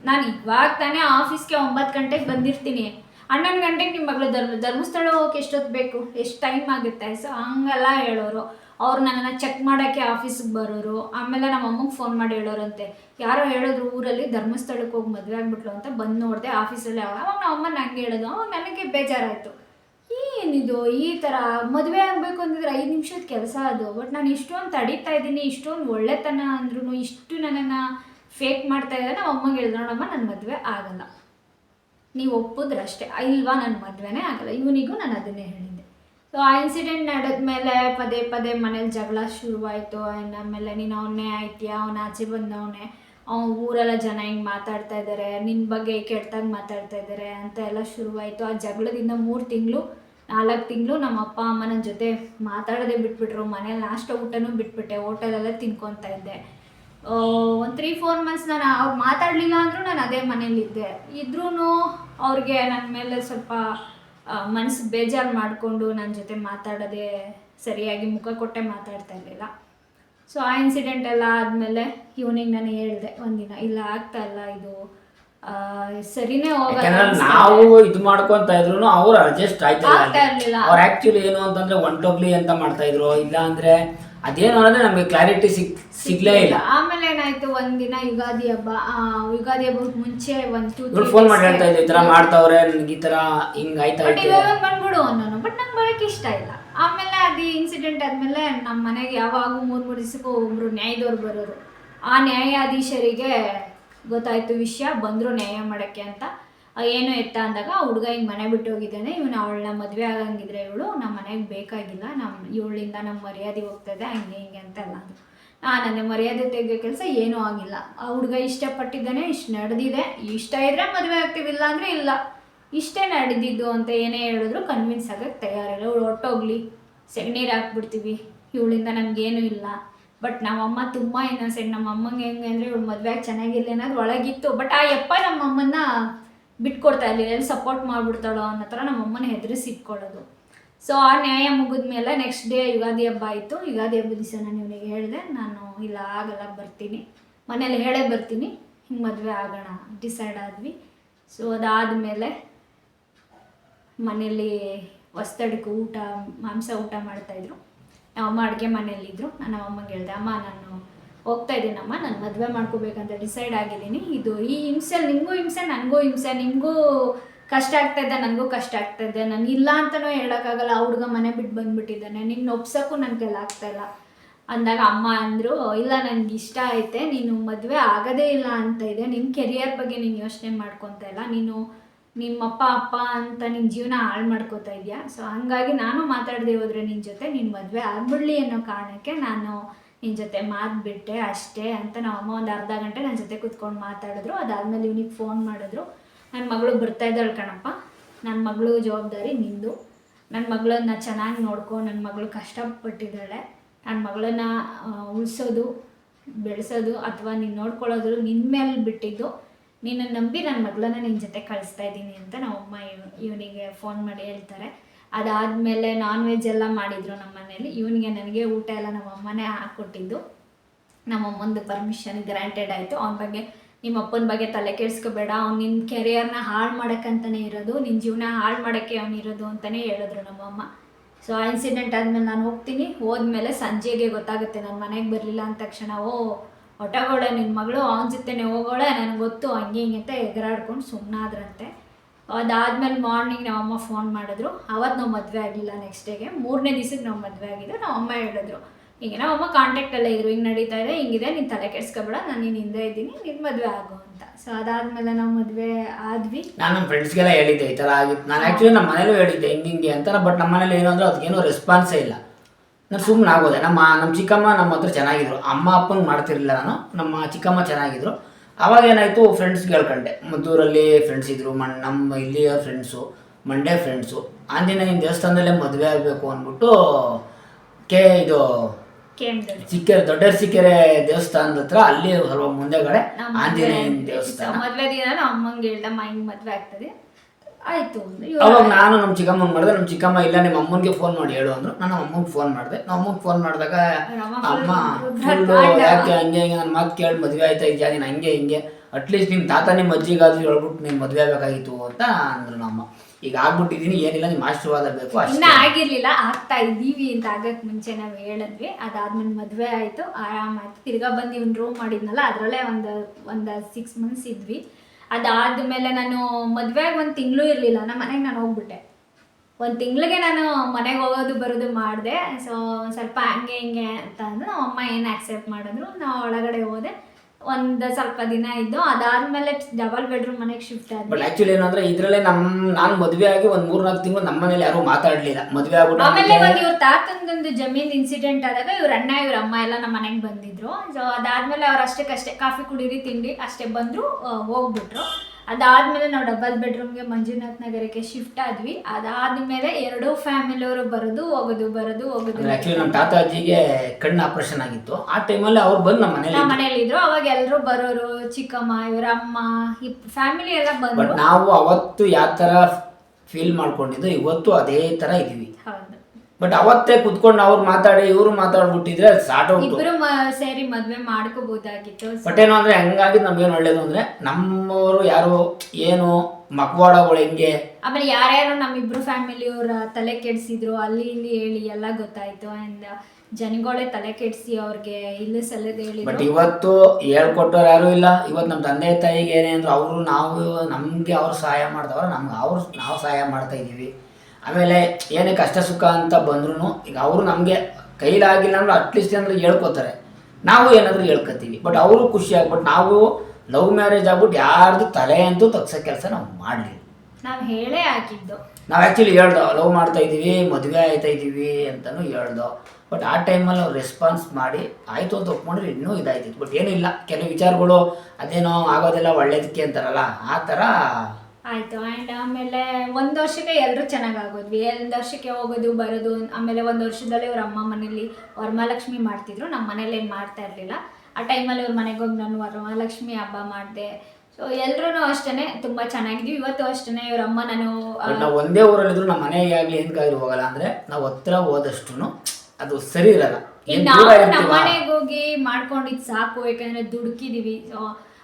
ನಾನು ಇವಾಗ ತಾನೇ ಆಫೀಸ್ಗೆ ಒಂಬತ್ತು ಗಂಟೆಗೆ ಬಂದಿರ್ತೀನಿ. ಹನ್ನೊಂದು ಗಂಟೆಗೆ ನಿಮ್ಮ ಮಗಳು ಧರ್ಮ, ಧರ್ಮಸ್ಥಳ ಹೋಗಕ್ಕೆ ಎಷ್ಟೊತ್ತು ಬೇಕು? ಎಷ್ಟು ಟೈಮ್ ಆಗುತ್ತೆ? ಸೊ ಹಂಗೆಲ್ಲ ಹೇಳೋರು. ಅವ್ರು ನನ್ನನ್ನು ಚೆಕ್ ಮಾಡೋಕ್ಕೆ ಆಫೀಸಿಗೆ ಬರೋರು, ಆಮೇಲೆ ನಮ್ಮ ಅಮ್ಮಗೆ ಫೋನ್ ಮಾಡಿ ಹೇಳೋರಂತೆ. ಯಾರೋ ಹೇಳಿದ್ರು ಊರಲ್ಲಿ ಧರ್ಮಸ್ಥಳಕ್ಕೆ ಹೋಗಿ ಮದುವೆ ಆಗ್ಬಿಟ್ಲು ಅಂತ ಬಂದು ನೋಡಿದೆ ಆಫೀಸಲ್ಲಿ ಅವಾಗ ನಮ್ಮ ಅಮ್ಮ ನಂಗೆ ಹೇಳೋದು ಅವಾಗ ನನಗೆ ಬೇಜಾರಾಯಿತು. ಏನಿದು ಈ ಥರ ಮದುವೆ ಆಗಬೇಕು ಅಂದಿದ್ರೆ ಐದು ನಿಮಿಷದ ಕೆಲಸ ಅದು. ಬಟ್ ನಾನು ಇಷ್ಟೊಂದು ತಡೀತಾ ಇದ್ದೀನಿ, ಇಷ್ಟೊಂದು ಒಳ್ಳೆತನ ಅಂದ್ರೂ ಇಷ್ಟು ನನ್ನನ್ನು ಫೇಕ್ ಮಾಡ್ತಾ ಇದ್ದಾರೆ. ನಮ್ಮ ಅಮ್ಮಗೆ ಹೇಳಿದ್ರು ನೋಡಮ್ಮ ನನ್ನ ಮದುವೆ ಆಗಲ್ಲ. ನೀವು ಒಪ್ಪಿದ್ರೆ ಅಷ್ಟೇ ಇಲ್ವಾ ನನ್ನ ಮದುವೆನೇ ಆಗಲ್ಲ. ಇವನಿಗೂ ನಾನು ಅದನ್ನೇ ಹೇಳಿದ್ದೆ. ಸೊ ಆ ಇನ್ಸಿಡೆಂಟ್ ನಡೆದ್ಮೇಲೆ ಪದೇ ಪದೇ ಮನೇಲಿ ಜಗಳ ಶುರುವಾಯಿತು. ಆ್ಯಂಡ್ ಆಮೇಲೆ ನೀನು ಅವನೇ ಆಯ್ತೀಯಾ? ಅವನ ಆಚೆ ಬಂದವನೇ. ಅವ್ನ ಊರೆಲ್ಲ ಜನ ಹಿಂಗೆ ಮಾತಾಡ್ತಾ ಇದ್ದಾರೆ ನಿನ್ನ ಬಗ್ಗೆ ಕೆಟ್ಟದಾಗಿ ಮಾತಾಡ್ತಾ ಇದ್ದಾರೆ ಅಂತ ಎಲ್ಲ ಶುರುವಾಯಿತು. ಆ ಜಗಳದಿಂದ ಮೂರು ತಿಂಗಳು, ನಾಲ್ಕು ತಿಂಗಳು ನಮ್ಮ ಅಪ್ಪ ಅಮ್ಮನ ಜೊತೆ ಮಾತಾಡೋದೇ ಬಿಟ್ಬಿಟ್ರು. ಮನೇಲಿ ನಾಷ್ಟ ಊಟನೂ ಬಿಟ್ಬಿಟ್ಟೆ. ಹೋಟೆಲೆಲ್ಲ ತಿನ್ಕೊತಾ ಇದ್ದೆ. ಒಂದು ತ್ರೀ ಫೋರ್ ಮಂತ್ಸ್ ನಾನು ಅವ್ರು ಮಾತಾಡಲಿಲ್ಲ ಅಂದರೂ ನಾನು ಅದೇ ಮನೇಲಿದ್ದೆ. ಇದ್ರೂ ಅವ್ರಿಗೆ ನನ್ನ ಮೇಲೆ ಸ್ವಲ್ಪ ಮನಸ್ಸು ಬೇಜಾರು ಮಾಡಿಕೊಂಡು ನನ್ನ ಜೊತೆ ಮಾತಾಡೋದೇ ಸರಿಯಾಗಿ ಮುಖ ಕೊಟ್ಟೆ ಮಾತಾಡ್ತಾ ಇರಲಿಲ್ಲ. ಸೊ ಆ ಇನ್ಸಿಡೆಂಟ್ ಎಲ್ಲ ಆದಮೇಲೆ ಇವನಿಗೆ ನಾನು ಹೇಳಿದೆ ಒಂದಿನ ಇಲ್ಲ ಆಗ್ತಾ ಇಲ್ಲ ಇದು. ಸರಿನೇ ಹೋಗಲ್ಲ ನಾವು ಇದು ಮಾಡ್ಕೊಂತ ಇದ್ರು ಅವ್ರು ಅಡ್ಜಸ್ಟ್ ಆಯ್ತಾ ಇರ್ಲಿಲ್ಲ. ಅವ್ರು ಆಕ್ಚುಲಿ ಏನು ಅಂತಂದ್ರೆ ಒಂಟೋಗ್ಲಿ ಅಂತ ಮಾಡ್ತಾ ಇದ್ರು. ಇಲ್ಲ ಅಂದ್ರೆ ಅದೇನು ಅನ್ನೋದು ನಮಗೆ ಕ್ಲಾರಿಟಿ ಸಿಕ್ ಸಿಗ್ಲೇ ಇಲ್ಲ. ಆಮೇಲೆ ಏನಾಯ್ತು ಒಂದಿನ ಯುಗಾದಿ ಹಬ್ಬ ಆ, ಯುಗಾದಿ ಹಬ್ಬಕ್ಕೆ ಮುಂಚೆ ಒಂದು ಟೂ ಇವ್ರು ಫೋನ್ ಮಾಡಿ ಹೇಳ್ತಾ ಇದ್ರು ಈ ತರ ಮಾಡ್ತಾವ್ರೆ ನನ್ಗೆ ಈ ತರ ಹಿಂಗ್ ಆಯ್ತಾ ಬಟ್ ಐತೆ ಇವಾಗ ಬಂದ್ಬಿಡು ಅನ್ನೋನು ಬಟ್ ನಂಗೆ ಬರೋಕ್ಕೆ ಇಷ್ಟ ಇಲ್ಲ. ಆಮೇಲೆ ಅದು ಇನ್ಸಿಡೆಂಟ್ ಆದಮೇಲೆ ನಮ್ಮ ಮನೆಗೆ ಯಾವಾಗ ಮೂರು ಮೂರು ದಿವಸಕ್ಕೂ ಒಬ್ರು ನ್ಯಾಯದವ್ರು ಬರೋರು. ಆ ನ್ಯಾಯಾಧೀಶರಿಗೆ ಗೊತ್ತಾಯ್ತು ವಿಷಯ ಬಂದರು ನ್ಯಾಯ ಮಾಡೋಕ್ಕೆ ಅಂತ. ಏನು ಎತ್ತ ಅಂದಾಗ ಹುಡುಗ ಹಿಂಗೆ ಮನೆ ಬಿಟ್ಟು ಹೋಗಿದ್ದಾನೆ, ಇವನು ಅವಳನ್ನ ಮದುವೆ ಆಗಂಗಿದ್ರೆ ಇವಳು ನಮ್ಮ ಮನೆಗೆ ಬೇಕಾಗಿಲ್ಲ ನಮ್ಮ ಇವಳಿಂದ ನಮ್ಮ ಮರ್ಯಾದೆ ಹೋಗ್ತದೆ, ಹಂಗೆ ಹಿಂಗೆ ಅಂತ ಎಲ್ಲ ಅಂದ್ರು. ಆ, ನನ್ನ ಮರ್ಯಾದೆ ತೆಗೆಯೋ ಕೆಲಸ ಏನೂ ಆಗಿಲ್ಲ. ಆ ಹುಡುಗ ಇಷ್ಟಪಟ್ಟಿದ್ದಾನೆ, ಇಷ್ಟು ನಡೆದಿದೆ. ಇಷ್ಟ ಇದ್ರೆ ಮದುವೆ ಆಗ್ತೀವಿ ಇಲ್ಲ ಅಂದರೆ ಇಲ್ಲ. ಇಷ್ಟೇ ನಡೆದಿದ್ದು ಅಂತ ಏನೇ ಹೇಳಿದ್ರು ಕನ್ವಿನ್ಸ್ ಆಗೋಕ್ಕೆ ತಯಾರಿಲ್ಲ ಇವಳು ಹೊಟ್ಟೋಗ್ಲಿ ಸೆಗಣೀರು ಹಾಕ್ಬಿಡ್ತೀವಿ, ಇವಳಿಂದ ನಮಗೇನು ಇಲ್ಲ. ಬಟ್ ನಮ್ಮಮ್ಮ ತುಂಬ ಇನ್ನೋಸೆಂಟ್ ನಮ್ಮ ಅಮ್ಮಂಗೆ ಹೆಂಗೆ ಅಂದರೆ ಇವಳು ಮದುವೆ ಚೆನ್ನಾಗಿರ್ಲಿ ಅನ್ನೋದು ಒಳಗಿತ್ತು. ಬಟ್ ಆ ಯಪ್ಪ ನಮ್ಮ ಅಮ್ಮನ್ನ ಬಿಟ್ಕೊಡ್ತಾ ಇರಲಿಲ್ಲ ಎಲ್ಲಿ ಸಪೋರ್ಟ್ ಮಾಡಿಬಿಡ್ತಾಳೋ ಅನ್ನೋ ಥರ ನಮ್ಮ ಅಮ್ಮನ ಹೆದರಿಸಿ ಇಟ್ಕೊಳ್ಳೋದು. ಸೊ ಆ ನ್ಯಾಯ ಮುಗಿದ್ಮೇಲೆ ನೆಕ್ಸ್ಟ್ ಡೇ ಯುಗಾದಿ ಹಬ್ಬ ಆಯಿತು. ಯುಗಾದಿ ಹಬ್ಬದ ದಿವಸ ನಾನು ಇವನಿಗೆ ಹೇಳಿದೆ, ನಾನು ಇಲ್ಲ, ಆಗಲ್ಲ, ಬರ್ತೀನಿ. ಮನೇಲಿ ಹೇಳೇ ಬರ್ತೀನಿ. ಹಿಂಗೆ ಮದುವೆ ಆಗೋಣ. ಡಿಸೈಡ್ ಆದ್ವಿ. ಸೊ ಅದಾದಮೇಲೆ ಮನೇಲಿ ಹೊಸ್ತಡಕ್ಕೆ ಊಟ, ಮಾಂಸ ಊಟ ಮಾಡ್ತಾಯಿದ್ರು ನಮ್ಮಮ್ಮ ಅಡುಗೆ ಮನೇಲಿದ್ದರು ನಾನು ಅಮ್ಮಂಗೆ ಹೇಳಿದೆ, ಅಮ್ಮ, ನಾನು ಹೋಗ್ತಾ ಇದ್ದೀನಮ್ಮ ನಾನು ಮದುವೆ ಮಾಡ್ಕೋಬೇಕಂತ ಡಿಸೈಡ್ ಆಗಿದ್ದೀನಿ. ಇದು ಈ ಹಿಂಸೆ ನಿಮಗೂ ಹಿಂಸೆ, ನನಗೂ ಹಿಂಸೆ, ನಿಮಗೂ ಕಷ್ಟ ಆಗ್ತಾ ಇದೆ, ನನಗೂ ಕಷ್ಟ ಆಗ್ತಾ ಇದೆ. ನಾನು ಇಲ್ಲ ಅಂತಲೂ ಹೇಳೋಕ್ಕಾಗಲ್ಲ, ಆ ಹುಡುಗ ಮನೆ ಬಿಟ್ಟು ಬಂದ್ಬಿಟ್ಟಿದ್ದಾನೆ. ನಿನ್ನ ಒಪ್ಸೋಕ್ಕೂ ನನ್ನ ಕೈಲಿ ಆಗ್ತಾ ಇಲ್ಲ. ಅಂದಾಗ ಅಮ್ಮ ಅಂದರು, ಇಲ್ಲ, ನನಗೆ ಇಷ್ಟ ಐತೆ, ನೀನು ಮದುವೆ ಆಗೋದೇ ಇಲ್ಲ ಅಂತ ಇದೆ. ನಿನ್ನ ಕೆರಿಯರ್ ಬಗ್ಗೆ ನೀನು ಯೋಚನೆ ಮಾಡ್ಕೊತಾ ಇಲ್ಲ. ನೀನು ನಿಮ್ಮಪ್ಪ, ಅಪ್ಪ ಅಂತ ನಿನ್ನ ಜೀವನ ಹಾಳು ಮಾಡ್ಕೋತಾ ಇದೆಯಾ? ಸೊ ಹಂಗಾಗಿ ನಾನು ಮಾತಾಡದೆ ಹೋದರೆ ನಿನ್ನ ಜೊತೆ ನಿನ್ನ ಮದುವೆ ಆಗ್ಬಿಡ್ಲಿ ಅನ್ನೋ ಕಾರಣಕ್ಕೆ ನಾನು ನಿನ್ನ ಜೊತೆ ಮಾತ್ಬಿಟ್ಟೆ ಅಷ್ಟೇ ಅಂತ ನಮ್ಮ ಅಮ್ಮ ಒಂದು ಅರ್ಧ ಗಂಟೆ ನನ್ನ ಜೊತೆ ಕೂತ್ಕೊಂಡು ಮಾತಾಡಿದ್ರು. ಅದಾದಮೇಲೆ ಇವನಿಗೆ ಫೋನ್ ಮಾಡಿದ್ರು. ನನ್ನ ಮಗಳು ಬರ್ತಾ ಇದ್ದಾಳೆ ಕಣಪ್ಪ. ನನ್ನ ಮಗಳು ಜವಾಬ್ದಾರಿ ನಿಂದು. ನನ್ನ ಮಗಳನ್ನ ಚೆನ್ನಾಗಿ ನೋಡ್ಕೊ ನನ್ನ ಮಗಳು ಕಷ್ಟಪಟ್ಟಿದ್ದಾಳೆ. ನನ್ನ ಮಗಳನ್ನ ಉಳಿಸೋದು, ಬೆಳೆಸೋದು ಅಥವಾ ನೀನು ನೋಡ್ಕೊಳ್ಳೋದು ನಿನ್ನ ಮೇಲೆ ಬಿಟ್ಟಿದ್ದು. ನಿನ್ನ ನಂಬಿ ನನ್ನ ಮಗಳನ್ನ ನಿನ್ನ ಜೊತೆ ಕಳಿಸ್ತಾ ಇದ್ದೀನಿ ಅಂತ ನಮ್ಮಮ್ಮ ಇವನಿಗೆ ಫೋನ್ ಮಾಡಿ ಹೇಳ್ತಾರೆ. ಅದಾದಮೇಲೆ ನಾನ್ ವೆಜ್ ಎಲ್ಲ ಮಾಡಿದರು ನಮ್ಮ ಮನೇಲಿ ಇವನಿಗೆ ನನಗೆ ಊಟ ಎಲ್ಲ ನಮ್ಮ ಅಮ್ಮನೇ ಹಾಕ್ಕೊಟ್ಟಿದ್ದು. ನಮ್ಮಮ್ಮಂದು ಪರ್ಮಿಷನ್ ಗ್ರಾಂಟೆಡ್ ಆಯಿತು. ಅವನ ಬಗ್ಗೆ, ನಿಮ್ಮ ಅಪ್ಪನ ಬಗ್ಗೆ ತಲೆ ಕೆಡಿಸ್ಕೋಬೇಡ. ಅವ್ನು ನಿನ್ನ ಕೆರಿಯರ್ನ ಹಾಳು ಮಾಡೋಕ್ಕಂತಲೇ ಇರೋದು. ನಿನ್ನ ಜೀವನ ಹಾಳು ಮಾಡೋಕ್ಕೆ ಅವ್ನು ಇರೋದು ಅಂತಲೇ ಹೇಳಿದ್ರು ನಮ್ಮಮ್ಮ ಸೊ ಆ ಇನ್ಸಿಡೆಂಟ್ ಆದಮೇಲೆ ನಾನು ಹೋಗ್ತೀನಿ. ಹೋದ್ಮೇಲೆ ಸಂಜೆಗೆ ಗೊತ್ತಾಗುತ್ತೆ ನಾನು ಮನೆಗೆ ಬರಲಿಲ್ಲ ಅಂದ ತಕ್ಷಣ, ಓ ಹೊಟ್ಟಗೋಳೆ ನಿನ್ನ ಮಗಳು, ಅವನ ಜೊತೆನೆ ಹೋಗೋಳೆ? ನನಗೆ ಗೊತ್ತು. ಹಂಗೆ ಹಿಂಗೆ ಅಂತ ಎಗರಾಡ್ಕೊಂಡು ಸುಮ್ಮನಾದ್ರಂತೆ ಅದಾದ್ಮೇಲೆ ಮಾರ್ನಿಂಗ್ ನಮ್ಮಮ್ಮ ಫೋನ್ ಮಾಡಿದ್ರು. ಅವತ್ತು ನಾವು ಮದುವೆ ಆಗಿಲ್ಲ ನೆಕ್ಸ್ಟ್ ಡೇಗೆ ಮೂರನೇ ದಿವಸಕ್ಕೆ ನಾವು ಮದುವೆ ನಮ್ಮ ಅಮ್ಮ ಹೇಳಿದ್ರು. ಹೀಗೆ ನಮ್ಮಮ್ಮ ಕಾಂಟ್ಯಾಕ್ಟಲ್ಲೇ ಇದ್ರು ಹಿಂಗೆ ನಡೀತಾ ಇದೆ, ಹಿಂಗಿದೆ, ನೀನು ತಲೆ ಕೆಡ್ಸ್ಕೊಬೇಡ, ನಾನು ನಿನ್ನ ಹಿಂದೆ ಇದ್ದೀನಿ ನಿನ್ನ ಮದುವೆ ಆಗು ಅಂತ. ಸೊ ಅದಾದಮೇಲೆ ನಾವು ಮದುವೆ ಆದ್ವಿ. ನಾನು ನಮ್ಮ ಫ್ರೆಂಡ್ಸ್ಗೆಲ್ಲ ಹೇಳಿದ್ದೆ, ಈ ಥರ ಆಗಿತ್ತು. ನಾನು ಆ್ಯಕ್ಚುಲಿ ನಮ್ಮ ಮನೇಲೂ ಹೇಳಿದ್ದೆ, ಹಿಂಗೆ ಹಿಂಗೆ ಅಂತ ಬಟ್ ನಮ್ಮ ಮನೇಲಿ ಏನು ಅಂದ್ರೆ ಅದಕ್ಕೇನು ರೆಸ್ಪಾನ್ಸೇ ಇಲ್ಲ. ನಾನು ಸುಮ್ಮನೆ ಆಗೋದೆ. ನಮ್ಮ ನಮ್ಮ ಚಿಕ್ಕಮ್ಮ ನಮ್ಮ ಹತ್ರ ಚೆನ್ನಾಗಿದ್ರು. ಅಮ್ಮ, ಅಪ್ಪಂಗೆ ಮಾಡ್ತಿರಲಿಲ್ಲ ನಾನು. ನಮ್ಮ ಚಿಕ್ಕಮ್ಮ ಚೆನ್ನಾಗಿದ್ರು. ಅವಾಗ ಏನಾಯಿತು ಫ್ರೆಂಡ್ಸ್ ಕೇಳ್ಕೊಂಡೆ. ಮದ್ದೂರಲ್ಲಿ ಫ್ರೆಂಡ್ಸ್ ಇದ್ರು ಮಣ್ ನಮ್ಮ ಇಲ್ಲಿಯ ಫ್ರೆಂಡ್ಸು ಮಂಡ್ಯ ಫ್ರೆಂಡ್ಸು ಆಂಜನೇಯನ ದೇವಸ್ಥಾನದಲ್ಲೇ ಮದುವೆ ಆಗಬೇಕು ಅಂದ್ಬಿಟ್ಟು ಕೆ ಇದು ಸಿಕ್ಕೆರೆ ದೊಡ್ಡ ಸಿಕ್ಕೆರೆ ದೇವಸ್ಥಾನದ ಹತ್ರ ಅಲ್ಲಿ ಮುಂದೆ ಮುಂದೆಗಡೆ ಆಂಜನೇಯನ ದೇವಸ್ಥಾನ. ಮದ್ವೆ ದಿನ ಅಮ್ಮಂಗೆ ಹೇಳ್ದಮ್ಮ ಹಿಂಗೆ ಮದುವೆ ಆಗ್ತದೆ. ಆಯಿತು ಅವಾಗ ನಾನು ನಮ್ಮ ಚಿಕ್ಕಮ್ಮನ ಮಾಡಿದೆ ನಮ್ಮ ಚಿಕ್ಕಮ್ಮ ಇಲ್ಲ ನಿಮ್ಮ ಅಮ್ಮನಿಗೆ ಫೋನ್ ಮಾಡಿ ಹೇಳು ಅಂದ್ರು. ನಾನು ಅಮ್ಮಗೆ ಫೋನ್ ಮಾಡಿದೆ. ನಮ್ಮ ಅಮ್ಮಗ್ ಫೋನ್ ಮಾಡಿದಾಗ ಅಮ್ಮ ಯಾಕೆ ಹಂಗೆ ಹಿಂಗೆ ನನ್ನ ಮಾತು ಕೇಳಿ ಮದುವೆ ಆಯ್ತಾ ಇದೆಯಾ ನೀನು ಹಂಗೆ ಹಿಂಗೆ. ಅಟ್ಲೀಸ್ಟ್ ನಿಮ್ಮ ತಾತ ನಿಮ್ಮ ಅಜ್ಜಿಗಾದ್ರೂ ಹೇಳ್ಬಿಟ್ಟು ನೀನು ಮದುವೆ ಆಗಬೇಕಾಗಿತ್ತು ಅಂತ ಅಂದ್ರು ನಮ್ಮ ಈಗ ಆಗ್ಬಿಟ್ಟಿದ್ದೀನಿ ಏನಿಲ್ಲ ನಿಮ್ಮ ಆಶೀರ್ವಾದ ಬೇಕು ಇನ್ನ ಅಷ್ಟೇ ಆಗಿರ್ಲಿಲ್ಲ ಆಗ್ತಾ ಇದ್ದೀವಿ ಅಂತ ಆಗಕ್ ಮುಂಚೆ ನಾವು ಹೇಳಿದ್ವಿ. ಅದಾದ್ಮೇಲೆ ಮದುವೆ ಆಯ್ತು ಆರಾಮಾಯ್ತು. ತಿರ್ಗಾ ಬಂದು ಇವ್ನು ರೂಮ್ ಮಾಡಿದ್ನಲ್ಲ ಅದರಲ್ಲೇ ಒಂದು ಒಂದು ಸಿಕ್ಸ್ ಮಂತ್ಸ್ ಇದ್ವಿ. ಅದಾದ್ಮೇಲೆ ನಾನು ಮದುವೆಗೆ ಒಂದು ತಿಂಗಳು ಇರಲಿಲ್ಲ ನಮ್ಮ ಮನೆಗೆ ನಾನು ಹೋಗ್ಬಿಟ್ಟೆ. ಒಂದು ತಿಂಗಳಿಗೆ ನಾನು ಮನೆಗೆ ಹೋಗೋದು ಬರೋದು ಮಾಡಿದೆ ಸೊ ಸ್ವಲ್ಪ ಹಂಗೆ ಹಿಂಗೆ ಅಂತ ಅಂದು ಅಮ್ಮ ಏನು ಆಕ್ಸೆಪ್ಟ್ ಮಾಡಿದ್ರು, ನಾವು ಒಳಗಡೆ ಹೋದೆ. ಒಂದು ಸ್ವಲ್ಪ ದಿನ ಇದ್ದು ಅದಾದ್ಮೇಲೆ ಡಬಲ್ ಬೆಡ್ರೂಮ್ ಮನೆಗೆ ಶಿಫ್ಟ್ ಆದ್ವಿ. ಬಟ್ ಆಕ್ಚುಲಿ ಏನಂದ್ರೆ ಇದ್ರಲ್ಲೇ ನಮ್ ನಾನ್ ಮದ್ವೆ ಆಗಿ ಒಂದು ಮೂರ್ನಾಲ್ಕು ತಿಂಗಳು ನಮ್ಮ ಮನೇಲಿ ಯಾರು ಮಾತಾಡ್ಲಿಲ್ಲ. ಮದ್ವೆ ಆಗ್ಬಿಟ್ಟು ಆಮೇಲೆ ಆಮೇಲೆ ಒಂದು ಇವ್ರ ತಾತಂದೊಂದು ಜಮೀನ್ ಇನ್ಸಿಡೆಂಟ್ ಆದಾಗ ಇವ್ರ ಅಣ್ಣ ಇವ್ರ ಅಮ್ಮ ಎಲ್ಲ ನಮ್ಮ ಮನೆಗೆ ಬಂದಿದ್ರು. ಸೊ ಅದಾದ್ಮೇಲೆ ಅವ್ರು ಅಷ್ಟಕ್ಕಷ್ಟೇ ಕಾಫಿ ಕುಡೀರಿ ತಿಂಡಿ ಅಷ್ಟೇ ಬಂದ್ರು ಹೋಗ್ಬಿಟ್ರು. ಅದಾದ್ಮೇಲೆ ನಾವು ಡಬಲ್ ಬೆಡ್ರೂಮ್ಗೆ ಮಂಜುನಾಥ್ ನಗರಕ್ಕೆ ಶಿಫ್ಟ್ ಆದ್ವಿ. ಅದಾದ್ಮೇಲೆ ಎರಡೂ ಫ್ಯಾಮಿಲಿಯವರು ಬರೋದು ಹೋಗೋದು ಬರೋದು ಹೋಗೋದು ಆಕ್ಚುಲಿ ನಮ್ಮ ತಾತ ಅಜ್ಜಿಗೆ ಕಣ್ಣು ಆಪರೇಷನ್ ಆಗಿತ್ತು. ಆ ಟೈಮಲ್ಲಿ ಅವ್ರು ಬಂದು ನಮ್ಮ ಮನೇಲಿ ನಮ್ಮ ಮನೇಲಿ ಇದ್ರು ಅವಾಗ ಎಲ್ಲರೂ ಬರೋರು ಚಿಕ್ಕಮ್ಮ ಇವರ ಅಮ್ಮ ಈ ಫ್ಯಾಮಿಲಿ ಎಲ್ಲ ಬಟ್ ಬಂದ್ರು ನಾವು ಅವತ್ತು ಯಾವ ಥರ ಫೀಲ್ ಮಾಡ್ಕೊಂಡಿದ್ದು ಇವತ್ತು ಅದೇ ಥರ ಇದೀವಿ ಹೌದು. ಬಟ್ ಅವತ್ತೇ ಕುತ್ಕೊಂಡು ಅವ್ರು ಮಾತಾಡಿ ಇವ್ರು ಮಾತಾಡ್ಬಿಟ್ಟಿದ್ರೆ ಸಾಟ್ ಔಟ್ ಇಬ್ರು ಮ- ಸೇರಿ ಮದ್ವೆ ಮಾಡ್ಕೋಬಹುದಾಗಿತ್ತು ಬಟ್ ಏನು ಅಂದ್ರೆ ಹೆಂಗಾಗಿದ್ದು ನಮ್ಗೇನು ಒಳ್ಳೇದು ಅಂದ್ರೆ ನಮ್ಮವರು ಯಾರು ಏನು ಮಕ್ವಾಡಗಳು ಹೆಂಗೆ? ಆಮೇಲೆ ಯಾರ್ಯಾರು ನಮ್ಮಿಬ್ರು ಫ್ಯಾಮಿಲಿಯವ್ರ ತಲೆ ಕೆಡಿಸಿದ್ರು ಅಲ್ಲಿ ಇಲ್ಲಿ ಹೇಳಿ ಎಲ್ಲ ಗೊತ್ತಾಯ್ತು. ಅಂಡ್ ಜನಗಳೇ ತಲೆ ಕೆಡಿಸಿ ಅವ್ರಿಗೆ ಇಲ್ಲ ಸಲ್ಲದ ಬಟ್ ಇವತ್ತು ಹೇಳ್ಕೊಟ್ಟವ್ರು ಯಾರು ಇಲ್ಲ. ಇವತ್ತು ನಮ್ಮ ತಂದೆ ತಾಯಿಗೆ ಏನೇ ಅಂದ್ರು ಅವರು ನಾವು ನಮಗೆ ಅವ್ರು ಸಹಾಯ ಮಾಡ್ದವ್ರು ನಮ್ಗೆ ಅವ್ರು ನಾವು ಸಹಾಯ ಮಾಡ್ತಾ ಇದ್ದೀವಿ. ಆಮೇಲೆ ಏನೇ ಕಷ್ಟ ಸುಖ ಅಂತ ಬಂದ್ರೂ ಈಗ ಅವರು ನಮಗೆ ಕೈಲಾಗಿಲ್ಲ ಅಂದ್ರೆ ಅಟ್ಲೀಸ್ಟ್ ಏನಾದ್ರು ಹೇಳ್ಕೊತಾರೆ. ನಾವು ಏನಾದರೂ ಹೇಳ್ಕೊತೀವಿ. ಬಟ್ ಅವರು ಖುಷಿ ಆಗ್ಬಿಟ್ಟು ನಾವು ಲವ್ ಮ್ಯಾರೇಜ್ ಆಗ್ಬಿಟ್ಟು ಯಾರ್ದು ತಲೆ ಅಂತೂ ತಗ್ಸೋ ಕೆಲಸ ನಾವು ಮಾಡಲಿ ನಾವು ಹೇಳೇ ಹಾಕಿದ್ದು. ನಾವು ಆ್ಯಕ್ಚುಲಿ ಹೇಳ್ದೋ ಲವ್ ಮಾಡ್ತಾ ಇದ್ದೀವಿ ಮದುವೆ ಆಯ್ತಾ ಇದ್ದೀವಿ ಅಂತಲೂ ಹೇಳ್ದೋ. ಬಟ್ ಆ ಟೈಮಲ್ಲಿ ಅವ್ರು ರೆಸ್ಪಾನ್ಸ್ ಮಾಡಿ ಆಯಿತು ಅಂತ ಒಪ್ಕೊಂಡ್ರೆ ಇನ್ನೂ ಇದಾಯ್ತಿತ್ತು. ಬಟ್ ಏನೂ ಇಲ್ಲ ಕೆಲವು ವಿಚಾರಗಳು ಅದೇನೋ ಆಗೋದೆಲ್ಲ ಒಳ್ಳೇದಕ್ಕೆ ಅಂತಾರಲ್ಲ ಆ ಥರ ಆಯ್ತು ಆ್ಯಂಡ್ ಆಮೇಲೆ ಒಂದ್ ವರ್ಷಕ್ಕೆ ಎಲ್ಲರೂ ಚೆನ್ನಾಗ್ ಆಗೋದ್ವಿ ಒಂದ್ ವರ್ಷಕ್ಕೆ ಹೋಗೋದು ಬರೋದು ಆಮೇಲೆ ಒಂದ್ ವರ್ಷದಲ್ಲಿ ಅವ್ರ ಅಮ್ಮ ಮನೇಲಿ ವರಮಹಾಲಕ್ಷ್ಮಿ ಮಾಡ್ತಿದ್ರು. ನಮ್ಮ ಮನೇಲಿ ಏನ್ ಮಾಡ್ತಾ ಇರ್ಲಿಲ್ಲ. ಆ ಟೈಮಲ್ಲಿ ಅವ್ರ ಮನೆಗೆ ಹೋಗಿ ನಾನು ವರಮಹಾಲಕ್ಷ್ಮಿ ಹಬ್ಬ ಮಾಡಿದೆ. ಸೊ ಎಲ್ರೂ ಅಷ್ಟೇ ತುಂಬಾ ಚೆನ್ನಾಗಿದ್ವಿ. ಇವತ್ತು ಅಷ್ಟೇ ಇವ್ರ ಅಮ್ಮ ನಾನು ನಾವು ಒಂದೇ ಊರಲ್ಲಿದ್ರು ನಮ್ಮ ಮನೆಗೆ ಆಗಲಿ ಏನಕ್ಕಾದ್ರೂ ಹೋಗಲ್ಲ. ಅಂದರೆ ನಾವು ಹತ್ರ ಹೋದಷ್ಟು ಅದು ಸರಿ ಇರಲ್ಲ. ನಾವು ನಮ್ಮ ಮನೆಗೆ ಹೋಗಿ ಮಾಡ್ಕೊಂಡಿದ್ ಸಾಕು. ಯಾಕಂದ್ರೆ ದುಡುಕಿದೀವಿ. ಸೊ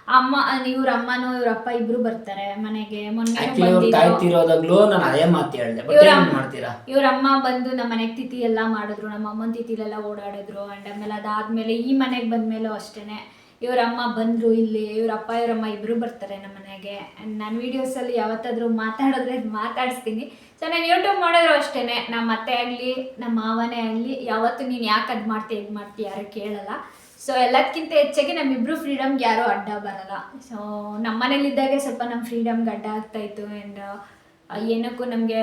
ಅಮ್ಮ ಇವ್ರ ಅಮ್ಮನೂ ಇವ್ರ ಅಪ್ಪ ಇಬ್ರು ಬರ್ತಾರೆ ಮನೆಗೆ. ಮೊನ್ನೆ ಆಕ್ಚುಲಿ ಅವ್ರು ತಾಯಿ ತೀರೋದಾಗ್ಲೂ ನಾನು ಅದೇ ಮಾತು ಹೇಳಿದೆ ಬಟ್ ಇವ್ರ ಏನು ಅಮ್ಮ- ಮಾಡ್ತೀರಾ? ಇವ್ರ ಅಮ್ಮ ಬಂದು ನಮ್ಮ ಮನೆಗೆ ತಿಥಿ ಎಲ್ಲ ಮಾಡಿದ್ರು ನಮ್ಮ ಅಮ್ಮನ ತಿಥಿಲೆಲ್ಲ ಓಡಾಡಿದ್ರು ಅಂಡ್ ಆಮೇಲೆ ಅದಾದ್ಮೇಲೆ ಈ ಮನೆಗೆ ಬಂದ್ಮೇಲೂ ಅಷ್ಟೇನೆ. ಇವ್ರ ಅಮ್ಮ ಬಂದ್ರು ಇಲ್ಲಿ ಇವ್ರ ಅಪ್ಪ ಇವ್ರ ಅಮ್ಮ ಇಬ್ರು ಬರ್ತಾರೆ ನಮ್ಮ ಮನೆಗೆ. ಅಂಡ್ ನಾನು ವಿಡಿಯೋಸಲ್ಲಿ ಯಾವತ್ತಾದ್ರೂ ಮಾತಾಡಿದ್ರೆ ಮಾತಾಡಿಸ್ತೀನಿ. ಸೊ ನಾನು ಯೂಟ್ಯೂಬ್ ಮಾಡಿದ್ರು ಅಷ್ಟೇನೆ. ನಮ್ಮ ಅತ್ತೆ ಆಗ್ಲಿ ನಮ್ಮ ಮಾವನೇ ಆಗ್ಲಿ ಯಾವತ್ತು ನೀನು ಯಾಕೆ ಅದ್ ಮಾಡ್ತೀಯ ಇದು ಮಾಡ್ತೀಯ ಯಾರು ಕೇಳಲ್ಲ. ಸೊ ಎಲ್ಲದಕ್ಕಿಂತ ಹೆಚ್ಚಾಗಿ ನಮ್ಮಿಬ್ರು ಫ್ರೀಡಮ್ಗೆ ಯಾರೂ ಅಡ್ಡ ಬರಲ್ಲ. ಸೊ ನಮ್ಮ ಮನೇಲಿದ್ದಾಗೆ ಸ್ವಲ್ಪ ನಮ್ಮ ಫ್ರೀಡಮ್ಗೆ ಅಡ್ಡ ಆಗ್ತಾ ಇತ್ತು ಆ್ಯಂಡ್ ಏನಕ್ಕೂ ನಮಗೆ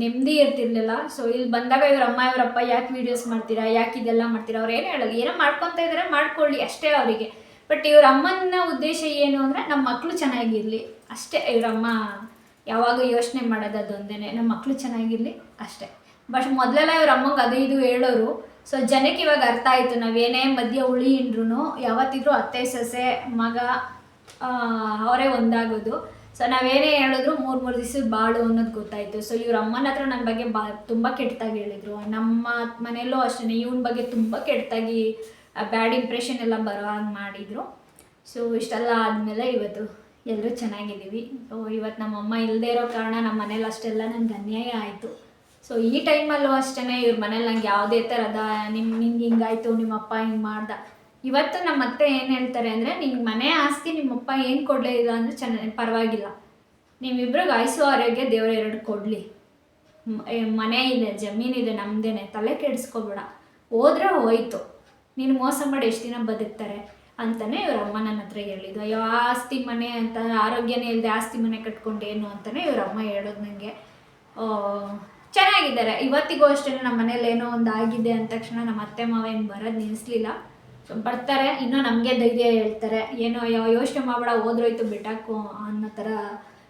ನೆಮ್ಮದಿ ಇರ್ತಿರ್ಲಿಲ್ಲ. ಸೊ ಇಲ್ಲಿ ಬಂದಾಗ ಇವ್ರ ಅಮ್ಮ ಇವರಪ್ಪ ಯಾಕೆ ವೀಡಿಯೋಸ್ ಮಾಡ್ತೀರಾ, ಯಾಕೆ ಇದೆಲ್ಲ ಮಾಡ್ತೀರಾ, ಅವ್ರು ಏನು ಹೇಳೋದು? ಏನೋ ಮಾಡ್ಕೊತಾ ಇದ್ದಾರೆ ಮಾಡ್ಕೊಳ್ಳಿ ಅಷ್ಟೇ ಅವರಿಗೆ. ಬಟ್ ಇವ್ರ ಅಮ್ಮನ ಉದ್ದೇಶ ಏನು ಅಂದರೆ ನಮ್ಮ ಮಕ್ಕಳು ಚೆನ್ನಾಗಿರಲಿ. ಅಷ್ಟೇ ಇವ್ರಮ್ಮ ಯಾವಾಗ ಯೋಚನೆ ಮಾಡೋದು ಅದೊಂದೇ ನಮ್ಮ ಮಕ್ಕಳು ಚೆನ್ನಾಗಿರಲಿ ಅಷ್ಟೇ. ಬಟ್ ಮೊದಲೆಲ್ಲ ಇವ್ರ ಅಮ್ಮಂಗೆ ಅದು ಇದು ಹೇಳೋರು ಸೊ ಜನಕ್ಕೆ ಇವಾಗ ಅರ್ಥ ಆಯಿತು, ನಾವೇನೇ ಮಧ್ಯ ಉಳಿ ಇಂದ್ರೂ ಯಾವತ್ತಿದ್ರೂ ಅತ್ತೆ, ಸೊಸೆ, ಮಗ ಅವರೇ ಒಂದಾಗೋದು. ಸೊ ನಾವೇನೇ ಹೇಳಿದ್ರು ಮೂರು ಮೂರು ದಿವಸ ಬಾಳು ಅನ್ನೋದು ಗೊತ್ತಾಯಿತು. ಸೊ ಇವ್ರ ಅಮ್ಮನ ಹತ್ರ ನನ್ನ ಬಗ್ಗೆ ಬಾ, ತುಂಬ ಕೆಟ್ಟದಾಗಿ ಹೇಳಿದರು. ನಮ್ಮ ಮನೆಯಲ್ಲೂ ಅಷ್ಟೇ ಇವನ ಬಗ್ಗೆ ತುಂಬ ಕೆಟ್ಟದಾಗಿ ಬ್ಯಾಡ್ ಇಂಪ್ರೆಷನ್ ಎಲ್ಲ ಬರೋ ಹಾಗೆ ಮಾಡಿದರು. ಸೊ ಇಷ್ಟೆಲ್ಲ ಆದಮೇಲೆ ಇವತ್ತು ಎಲ್ಲರೂ ಚೆನ್ನಾಗಿದ್ದೀವಿ. ಸೊ ಇವತ್ತು ನಮ್ಮ ಅಮ್ಮ ಇಲ್ಲದೇ ಇರೋ ಕಾರಣ ನಮ್ಮ ಮನೇಲಿ ಅಷ್ಟೆಲ್ಲ ನನಗೆ ಅನ್ಯಾಯ ಆಯಿತು. ಸೊ ಈ ಟೈಮಲ್ಲೂ ಅಷ್ಟೇ ಇವ್ರ ಮನೇಲಿ ನಂಗೆ ಯಾವುದೇ ಥರದ ನಿಮ್ಮ ನಿಂಗೆ ಹಿಂಗಾಯ್ತು ನಿಮ್ಮಪ್ಪ ಹಿಂಗೆ ಮಾಡ್ದ. ಇವತ್ತು ನಮ್ಮ ಅತ್ತೆ ಏನು ಹೇಳ್ತಾರೆ ಅಂದರೆ, ನಿಂಗೆ ಮನೆ ಆಸ್ತಿ ನಿಮ್ಮಪ್ಪ ಏನು ಕೊಡಲೇ ಇಲ್ಲ ಅಂದರೆ ಚೆನ್ನ, ಪರವಾಗಿಲ್ಲ. ನಿಮ್ಮಿಬ್ರಿಗೆ ಆಯಸು ಆರೋಗ್ಯ ದೇವ್ರ ಎರಡು ಕೊಡಲಿ. ಮನೆ ಇದೆ ಜಮೀನಿದೆ ನಮ್ದೇನೆ, ತಲೆ ಕೆಡಿಸ್ಕೊಬೇಡ. ಹೋದ್ರೆ ಹೋಯ್ತು. ನೀನು ಮೋಸ ಮಾಡಿ ಎಷ್ಟು ದಿನ ಬದುಕ್ತಾರೆ ಅಂತಲೇ ಇವ್ರ ಅಮ್ಮ ನನ್ನ ಹತ್ರ ಹೇಳಿದ್ದು. ಅಯ್ಯೋ, ಆಸ್ತಿ ಮನೆ ಅಂತ, ಆರೋಗ್ಯನೇ ಇಲ್ಲದೆ ಆಸ್ತಿ ಮನೆ ಕಟ್ಕೊಂಡೇನು ಅಂತಲೇ ಇವ್ರ ಅಮ್ಮ ಹೇಳೋದು ನನಗೆ ಚೆನ್ನಾಗಿದ್ದಾರೆ. ಇವತ್ತಿಗೂ ಅಷ್ಟೇ ನಮ್ಮ ಮನೇಲಿ ಏನೋ ಒಂದು ಆಗಿದೆ ಅಂದ ತಕ್ಷಣ ನಮ್ಮ ಅತ್ತೆ ಮಾವ ಏನು ಬರೋದು ನಿಲ್ಲಿಸ್ಲಿಲ್ಲ ಬರ್ತಾರೆ. ಇನ್ನೂ ನಮಗೆ ಧೈರ್ಯ ಹೇಳ್ತಾರೆ. ಏನೋ ಯೋಚನೆ ಮಾಡಬೇಡ, ಹೋದ್ರೋಯ್ತು ಬಿಟ್ಟಾಕು ಅನ್ನೋ ಥರ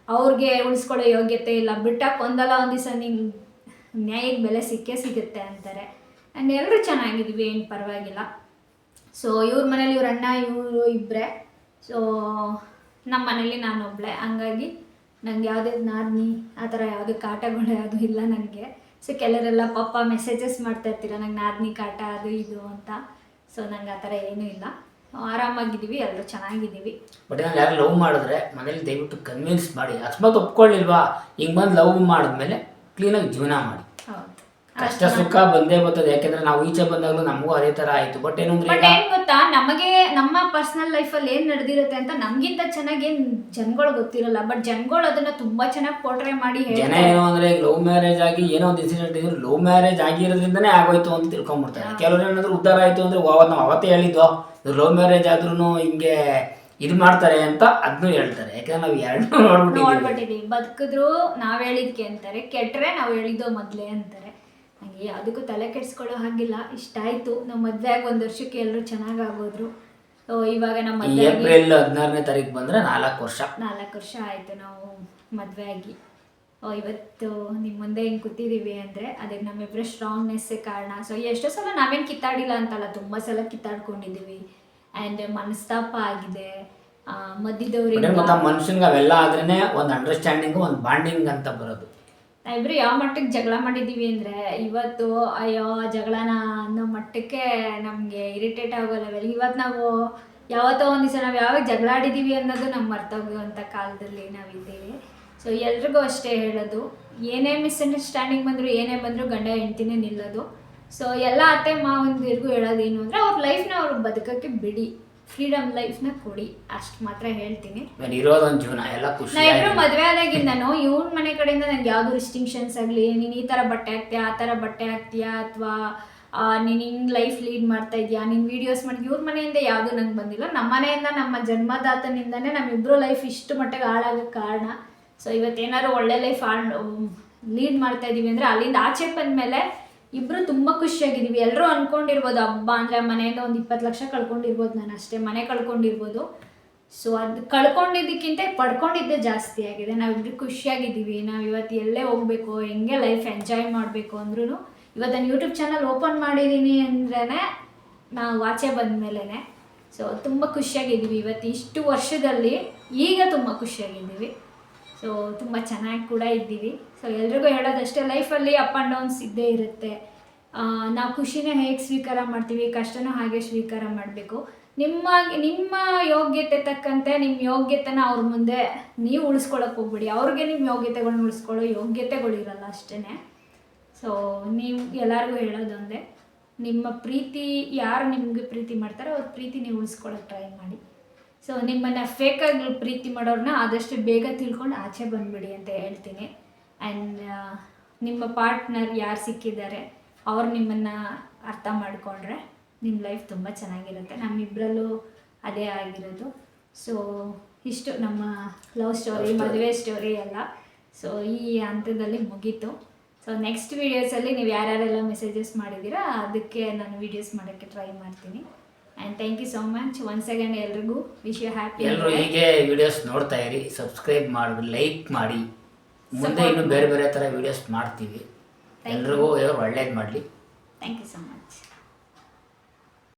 ಅವ್ರಿಗೆ ಉಳಿಸ್ಕೊಳ್ಳೋ ಯೋಗ್ಯತೆ ಇಲ್ಲ. ಬಿಟ್ಟಾಕು ಒಂದಲ್ಲ ಒಂದು ದಿವಸ ನಿಂಗೆ ನ್ಯಾಯಕ್ಕೆ ಬೆಲೆ ಸಿಕ್ಕೇ ಸಿಗುತ್ತೆ ಅಂತಾರೆ. ಆ್ಯಂಡ್ ಎಲ್ಲರೂ ಚೆನ್ನಾಗಿದ್ವಿ ಏನು ಪರವಾಗಿಲ್ಲ. ಸೊ ಇವ್ರ ಮನೇಲಿ ಇವ್ರ ಅಣ್ಣ, ಇವರು ಇಬ್ಬರೇ ಸೊ ನಮ್ಮ ಮನೇಲಿ ನಾನು ಒಬ್ಳೆ ಹಂಗಾಗಿ ನಂಗೆ ಯಾವುದೇ ನಾದ್ನಿ, ಆ ಥರ ಯಾವುದೇ ಕಾಟಗಳು ಯಾವುದೂ ಇಲ್ಲ ನನಗೆ ಸೊ ಕೆಲವರೆಲ್ಲ ಪಾಪ ಮೆಸೇಜಸ್ ಮಾಡ್ತಾ ಇರ್ತೀರ, ನಂಗೆ ನಾದ್ನಿ ಕಾಟ, ಅದು ಇದು ಅಂತ. ಸೊ ನಂಗೆ ಆ ಥರ ಏನೂ ಇಲ್ಲ. ಆರಾಮಾಗಿದ್ದೀವಿ, ಎಲ್ಲರೂ ಚೆನ್ನಾಗಿದ್ದೀವಿ. ಬಟ್ ನಾನು ಯಾರು ಲವ್ ಮಾಡಿದ್ರೆ ಮನೇಲಿ ದಯವಿಟ್ಟು ಕನ್ವಿನ್ಸ್ ಮಾಡಿ. ಅಕಸ್ಮಾತ್ ಒಪ್ಕೊಳ್ಳಿಲ್ವಾ? ಹಿಂಗೆ ಬಂದು ಲವ್ ಮಾಡಿದ್ಮೇಲೆ ಕ್ಲೀನಾಗಿ ಜೀವನ ಮಾಡಿ. ಕಷ್ಟ ಸುಖ ಬಂದೇ ಬರ್ತದೆ ಯಾಕಂದ್ರೆ ನಾವು ಈಚೆ ಬಂದಾಗಲೂ ನಮಗೂ ಅದೇ ತರ ಆಯ್ತು. ಬಟ್ ಏನು ಬಟ್ ಈಗ? ಏನ್ ಗೊತ್ತಾ? ನಮಗೆ ನಮ್ಮ ಪರ್ಸನಲ್ ಲೈಫಲ್ಲಿ ಏನ್ ನಡೆದಿರುತ್ತೆ ಅಂತ ನಮ್ಗಿಂತ ಚೆನ್ನಾಗಿ ಏನ್ ಜನಗಳು ಗೊತ್ತಿರಲ್ಲ. ಬಟ್ ಜನಗಳು ಅದನ್ನ ತುಂಬಾ ಚೆನ್ನಾಗಿ ಪೋಟ್ರೆ ಮಾಡಿ ಜನ ಹೇಳ್ತಾರೆ ಏನು ಅಂದ್ರೆ ಲವ್ ಮ್ಯಾರೇಜ್ ಆಗಿ ಏನೋ ಒಂದು ಇನ್ಸಿಡೆಂಟ್ ಇದ್ರು ಲವ್ ಮ್ಯಾರೇಜ್ ಆಗಿರೋದ್ರಿಂದನೇ ಆಗೋಯ್ತು ಅಂತ ತಿಳ್ಕೊಂಡ್ಬಿಡ್ತಾರೆ ಕೆಲವ್ರು ಏನಾದ್ರು ಉದ್ದಾರ ಆಯ್ತು ಅಂದ್ರೆ ಅವತ್ ನಾವು ಅವತ್ತೇ ಹೇಳಿದ್ವು? ಲವ್ ಮ್ಯಾರೇಜ್ ಆದ್ರೂ ಹಿಂಗೆ ಇದ್ ಮಾಡ್ತಾರೆ ಅಂತ ಅದನ್ನು ಹೇಳ್ತಾರೆ. ಯಾಕಂದ್ರೆ ನಾವ್ ಎರಡು ನೋಡ್ಬಿಟ್ಟಿದ್ದೀವಿ ನೋಡ್ಬಿಟ್ಟಿದೀವಿ. ಬದುಕಿದ್ರು ನಾವ್ ಹೇಳಿದ್ಕೆ ಅಂತಾರೆ ಕೆಟ್ರೆ ನಾವ್ ಹೇಳಿದ್ದು ಮೊದ್ಲೇ ಅಂತಾರೆ. ನಂಗೆ ಅದಕ್ಕೂ ತಲೆ ಕೆಡ್ಸ್ಕೊಳ್ಳೋ ಹಾಗಿಲ್ಲ. ಇಷ್ಟ ಆಯ್ತು. ನಮ್ಮ ಮದ್ವೆ ಆಗಿ ಒಂದ್ ವರ್ಷಕ್ಕೆ ಎಲ್ಲರೂ ಚೆನ್ನಾಗ್ ಆಗೋದ್ರು ಸೊ ಇವಾಗ ನಮ್ಮ ಮದ್ವೆ ಏಪ್ರಿಲ್ ಹದಿನಾರನೇ ತಾರೀಕು ಬಂದ್ರೆ ನಾಲ್ಕು ವರ್ಷ. ನಾಲ್ಕು ವರ್ಷ ಆಯ್ತು ನಾವು ಮದ್ವೆ ಆಗಿ ಇವತ್ತು ನಿಮ್ಮ ಮುಂದೆ ಹಿಂಗೆ ಕೂತಿದ್ದೀವಿ ಅಂದರೆ ಅದಕ್ಕೆ ನಮ್ಮಿಬ್ಬರ ಸ್ಟ್ರಾಂಗ್ನೆಸ್ಸೇ ಕಾರಣ. ಸೊ ಎಷ್ಟೋ ಸಲ ನಾವೇನು ಕಿತ್ತಾಡಿಲ್ಲ ಅಂತಲ್ಲ ತುಂಬ ಸಲ ಕಿತ್ತಾಡ್ಕೊಂಡಿದ್ದೀವಿ ಆ್ಯಂಡ್ ಮನಸ್ತಾಪ ಆಗಿದೆ. ಗೊತ್ತಾ ಮನುಷ್ಯನ್ಗೆ ಅವೆಲ್ಲ ಆದ್ರೇ ಒಂದು ಅಂಡರ್ಸ್ಟ್ಯಾಂಡಿಂಗ್ ಒಂದು ಬಾಂಡಿಂಗ್ ಅಂತ ಬರೋದು. ನಾವಿಬ್ರು ಯಾವ ಮಟ್ಟಕ್ಕೆ ಜಗಳ ಮಾಡಿದ್ದೀವಿ ಅಂದರೆ ಇವತ್ತು ಅಯ್ಯೋ ಜಗಳನ ಅನ್ನೋ ಮಟ್ಟಕ್ಕೆ ನಮಗೆ ಇರಿಟೇಟ್ ಆಗೋ ಲೆವೆಲ್ ಇವತ್ತು ನಾವು ಯಾವತ್ತೋ ಒಂದು ದಿವಸ ನಾವು ಯಾವಾಗ ಜಗಳ ಆಡಿದ್ದೀವಿ ಅನ್ನೋದು ನಮ್ಗೆ ಮರ್ತೋಗುವಂಥ ಕಾಲದಲ್ಲಿ ನಾವಿದ್ದೀವಿ. ಸೊ ಎಲ್ರಿಗೂ ಅಷ್ಟೇ ಹೇಳೋದು. ಏನೇ ಮಿಸ್ಅಂಡರ್ಸ್ಟ್ಯಾಂಡಿಂಗ್ ಬಂದರೂ, ಏನೇ ಬಂದರೂ ಗಂಡ ಹೆಂಡ್ತಿನೇ ನಿಲ್ಲೋದು. ಸೊ ಎಲ್ಲ ಅತ್ತೆ ಮಾವಂದಿರಿಗೂ ಹೇಳೋದೇನು ಅಂದರೆ ಅವ್ರ ಲೈಫ್ನ ಅವ್ರಿಗೆ ಬದುಕೋಕ್ಕೆ ಬಿಡಿ. ಫ್ರೀಡಮ್ನ ಕೊಡಿ ಅಷ್ಟು ಮಾತ್ರ ಹೇಳ್ತೀನಿ. ನಾನು ಇರೋದೊಂದು ಜೀವನ ಎಲ್ಲ ಖುಷಿ ನಾವಿಬ್ರು ಮದುವೆ ಆದಾಗಿಂದನು ಇವ್ನ ಮನೆ ಕಡೆಯಿಂದ ನಂಗೆ ಯಾವ್ದು ರಿಸ್ಟ್ರಿಕ್ಷನ್ಸ್ ಆಗಲಿ ನೀನು ಈ ತರ ಬಟ್ಟೆ ಹಾಕ್ತೀಯಾ ಆ ಥರ ಬಟ್ಟೆ ಹಾಕ್ತೀಯಾ ಅಥವಾ ನೀನು ಹಿಂಗೆ ಲೈಫ್ ಲೀಡ್ ಮಾಡ್ತಾ ಇದೀಯಾ ನೀನು ವಿಡಿಯೋಸ್ ಮಾಡಿ ಇವ್ರ ಮನೆಯಿಂದ ಯಾವುದು ನಂಗೆ ಬಂದಿಲ್ಲ. ನಮ್ಮ ಮನೆಯಿಂದ ನಮ್ಮ ಜನ್ಮದಾತನಿಂದನೇ ನಮ್ಮಿಬ್ರು ಲೈಫ್ ಇಷ್ಟು ಮಟ್ಟಿಗೆ ಹಾಳಾಗಕ್ಕೆ ಕಾರಣ. ಸೊ ಇವತ್ತೇನಾದ್ರು ಒಳ್ಳೆ ಲೈಫ್ ಹಾಳು ಲೀಡ್ ಮಾಡ್ತಾ ಇದೀವಿ ಅಂದ್ರೆ ಅಲ್ಲಿಂದ ಆಚೆ ಬಂದಮೇಲೆ ಇಬ್ಬರು ತುಂಬ ಖುಷಿಯಾಗಿದ್ದೀವಿ. ಎಲ್ಲರೂ ಅಂದ್ಕೊಂಡಿರ್ಬೋದು ಹಬ್ಬ ಅಂದರೆ ಮನೆಯಿಂದ ಒಂದು ಇಪ್ಪತ್ತು ಲಕ್ಷ ಕಳ್ಕೊಂಡಿರ್ಬೋದು ನಾನು ಅಷ್ಟೇ, ಮನೆ ಕಳ್ಕೊಂಡಿರ್ಬೋದು. ಸೊ ಅದು ಕಳ್ಕೊಂಡಿದ್ದಕ್ಕಿಂತ ಪಡ್ಕೊಂಡಿದ್ದೇ ಜಾಸ್ತಿ ಆಗಿದೆ. ನಾವಿಬ್ರು ಖುಷಿಯಾಗಿದ್ದೀವಿ. ನಾವು ಇವತ್ತು ಎಲ್ಲೇ ಹೋಗಬೇಕು, ಹೆಂಗೆ ಲೈಫ್ ಎಂಜಾಯ್ ಮಾಡಬೇಕು ಅಂದ್ರೂ ಇವತ್ತು ನಾನು ಯೂಟ್ಯೂಬ್ ಚಾನಲ್ ಓಪನ್ ಮಾಡಿದ್ದೀನಿ ಅಂದ್ರೇ ನಾವು ಆಚೆ ಬಂದಮೇಲೆ ಸೊ ತುಂಬ ಖುಷಿಯಾಗಿದ್ದೀವಿ. ಇವತ್ತು ಇಷ್ಟು ವರ್ಷದಲ್ಲಿ ಈಗ ತುಂಬ ಖುಷಿಯಾಗಿದ್ದೀವಿ. ಸೊ ತುಂಬ ಚೆನ್ನಾಗಿ ಕೂಡ ಇದ್ದೀವಿ. ಸೊ ಎಲ್ರಿಗೂ ಹೇಳೋದಷ್ಟೇ, ಲೈಫಲ್ಲಿ ಅಪ್ ಆ್ಯಂಡ್ ಡೌನ್ಸ್ ಇದ್ದೇ ಇರುತ್ತೆ. ನಾವು ಖುಷಿನ ಹೇಗೆ ಸ್ವೀಕಾರ ಮಾಡ್ತೀವಿ, ಕಷ್ಟನೂ ಹಾಗೆ ಸ್ವೀಕಾರ ಮಾಡಬೇಕು. ನಿಮ್ಮ ನಿಮ್ಮ ಯೋಗ್ಯತೆ ತಕ್ಕಂತೆ ನಿಮ್ಮ ಯೋಗ್ಯತೆನ ಅವ್ರ ಮುಂದೆ ನೀವು ಉಳಿಸ್ಕೊಳಕ್ಕೆ ಹೋಗ್ಬಿಡಿ. ಅವ್ರಿಗೆ ನಿಮ್ಮ ಯೋಗ್ಯತೆಗಳನ್ನ ಉಳಿಸ್ಕೊಳ್ಳೋ ಯೋಗ್ಯತೆಗಳಿರಲ್ಲ ಅಷ್ಟೇ ಸೊ ನೀವು ಎಲ್ಲರಿಗೂ ಹೇಳೋದೊಂದೇ ನಿಮ್ಮ ಪ್ರೀತಿ, ಯಾರು ನಿಮಗೆ ಪ್ರೀತಿ ಮಾಡ್ತಾರೋ ಅವ್ರ ಪ್ರೀತಿ ನೀವು ಉಳಿಸ್ಕೊಳ್ಳೋಕೆ ಟ್ರೈ ಮಾಡಿ. ಸೊ ನಿಮ್ಮನ್ನು ಫೇಕಾಗಿ ಪ್ರೀತಿ ಮಾಡೋರನ್ನ ಆದಷ್ಟು ಬೇಗ ತಿಳ್ಕೊಂಡು ಆಚೆ ಬಂದ್ಬಿಡಿ ಅಂತ ಹೇಳ್ತೀನಿ. ಆ್ಯಂಡ್ ನಿಮ್ಮ ಪಾರ್ಟ್ನರ್ ಯಾರು ಸಿಕ್ಕಿದ್ದಾರೆ ಅವ್ರು ನಿಮ್ಮನ್ನು ಅರ್ಥ ಮಾಡಿಕೊಂಡ್ರೆ ನಿಮ್ಮ ಲೈಫ್ ತುಂಬ ಚೆನ್ನಾಗಿರುತ್ತೆ. ನಮ್ಮಿಬ್ಬರಲ್ಲೂ ಅದೇ ಆಗಿರೋದು. ಸೊ ಇಷ್ಟು ನಮ್ಮ ಲವ್ ಸ್ಟೋರಿ ಮದುವೆ ಸ್ಟೋರಿ ಎಲ್ಲ. ಸೊ ಈ ಹಂತದಲ್ಲಿ ಮುಗೀತು. ಸೊ ನೆಕ್ಸ್ಟ್ ವೀಡಿಯೋಸಲ್ಲಿ ನೀವು ಯಾರ್ಯಾರೆಲ್ಲ ಮೆಸೇಜಸ್ ಮಾಡಿದ್ದೀರಾ ಅದಕ್ಕೆ ನಾನು ವೀಡಿಯೋಸ್ ಮಾಡೋಕ್ಕೆ ಟ್ರೈ ಮಾಡ್ತೀನಿ. And thank you so much once second ಎಲ್ರಿಗೂ ವಿಶ್ ಯು ಹ್ಯಾಪಿ ಎಲ್ಲರೂ ಹೀಗೆ ವಿಡಿಯೋಸ್ ನೋಡ್ತಾ ಇರಿ ಸಬ್ಸ್ಕ್ರೈಬ್ ಮಾಡಿ ಲೈಕ್ ಮಾಡಿ. ಮುಂದೆ ಇನ್ನೂ ಬೇರೆ ಬೇರೆ ಥರ ವಿಡಿಯೋಸ್ ಮಾಡ್ತೀವಿ. ಎಲ್ರಿಗೂ ಒಳ್ಳೇದು ಮಾಡಲಿ. Thank you so much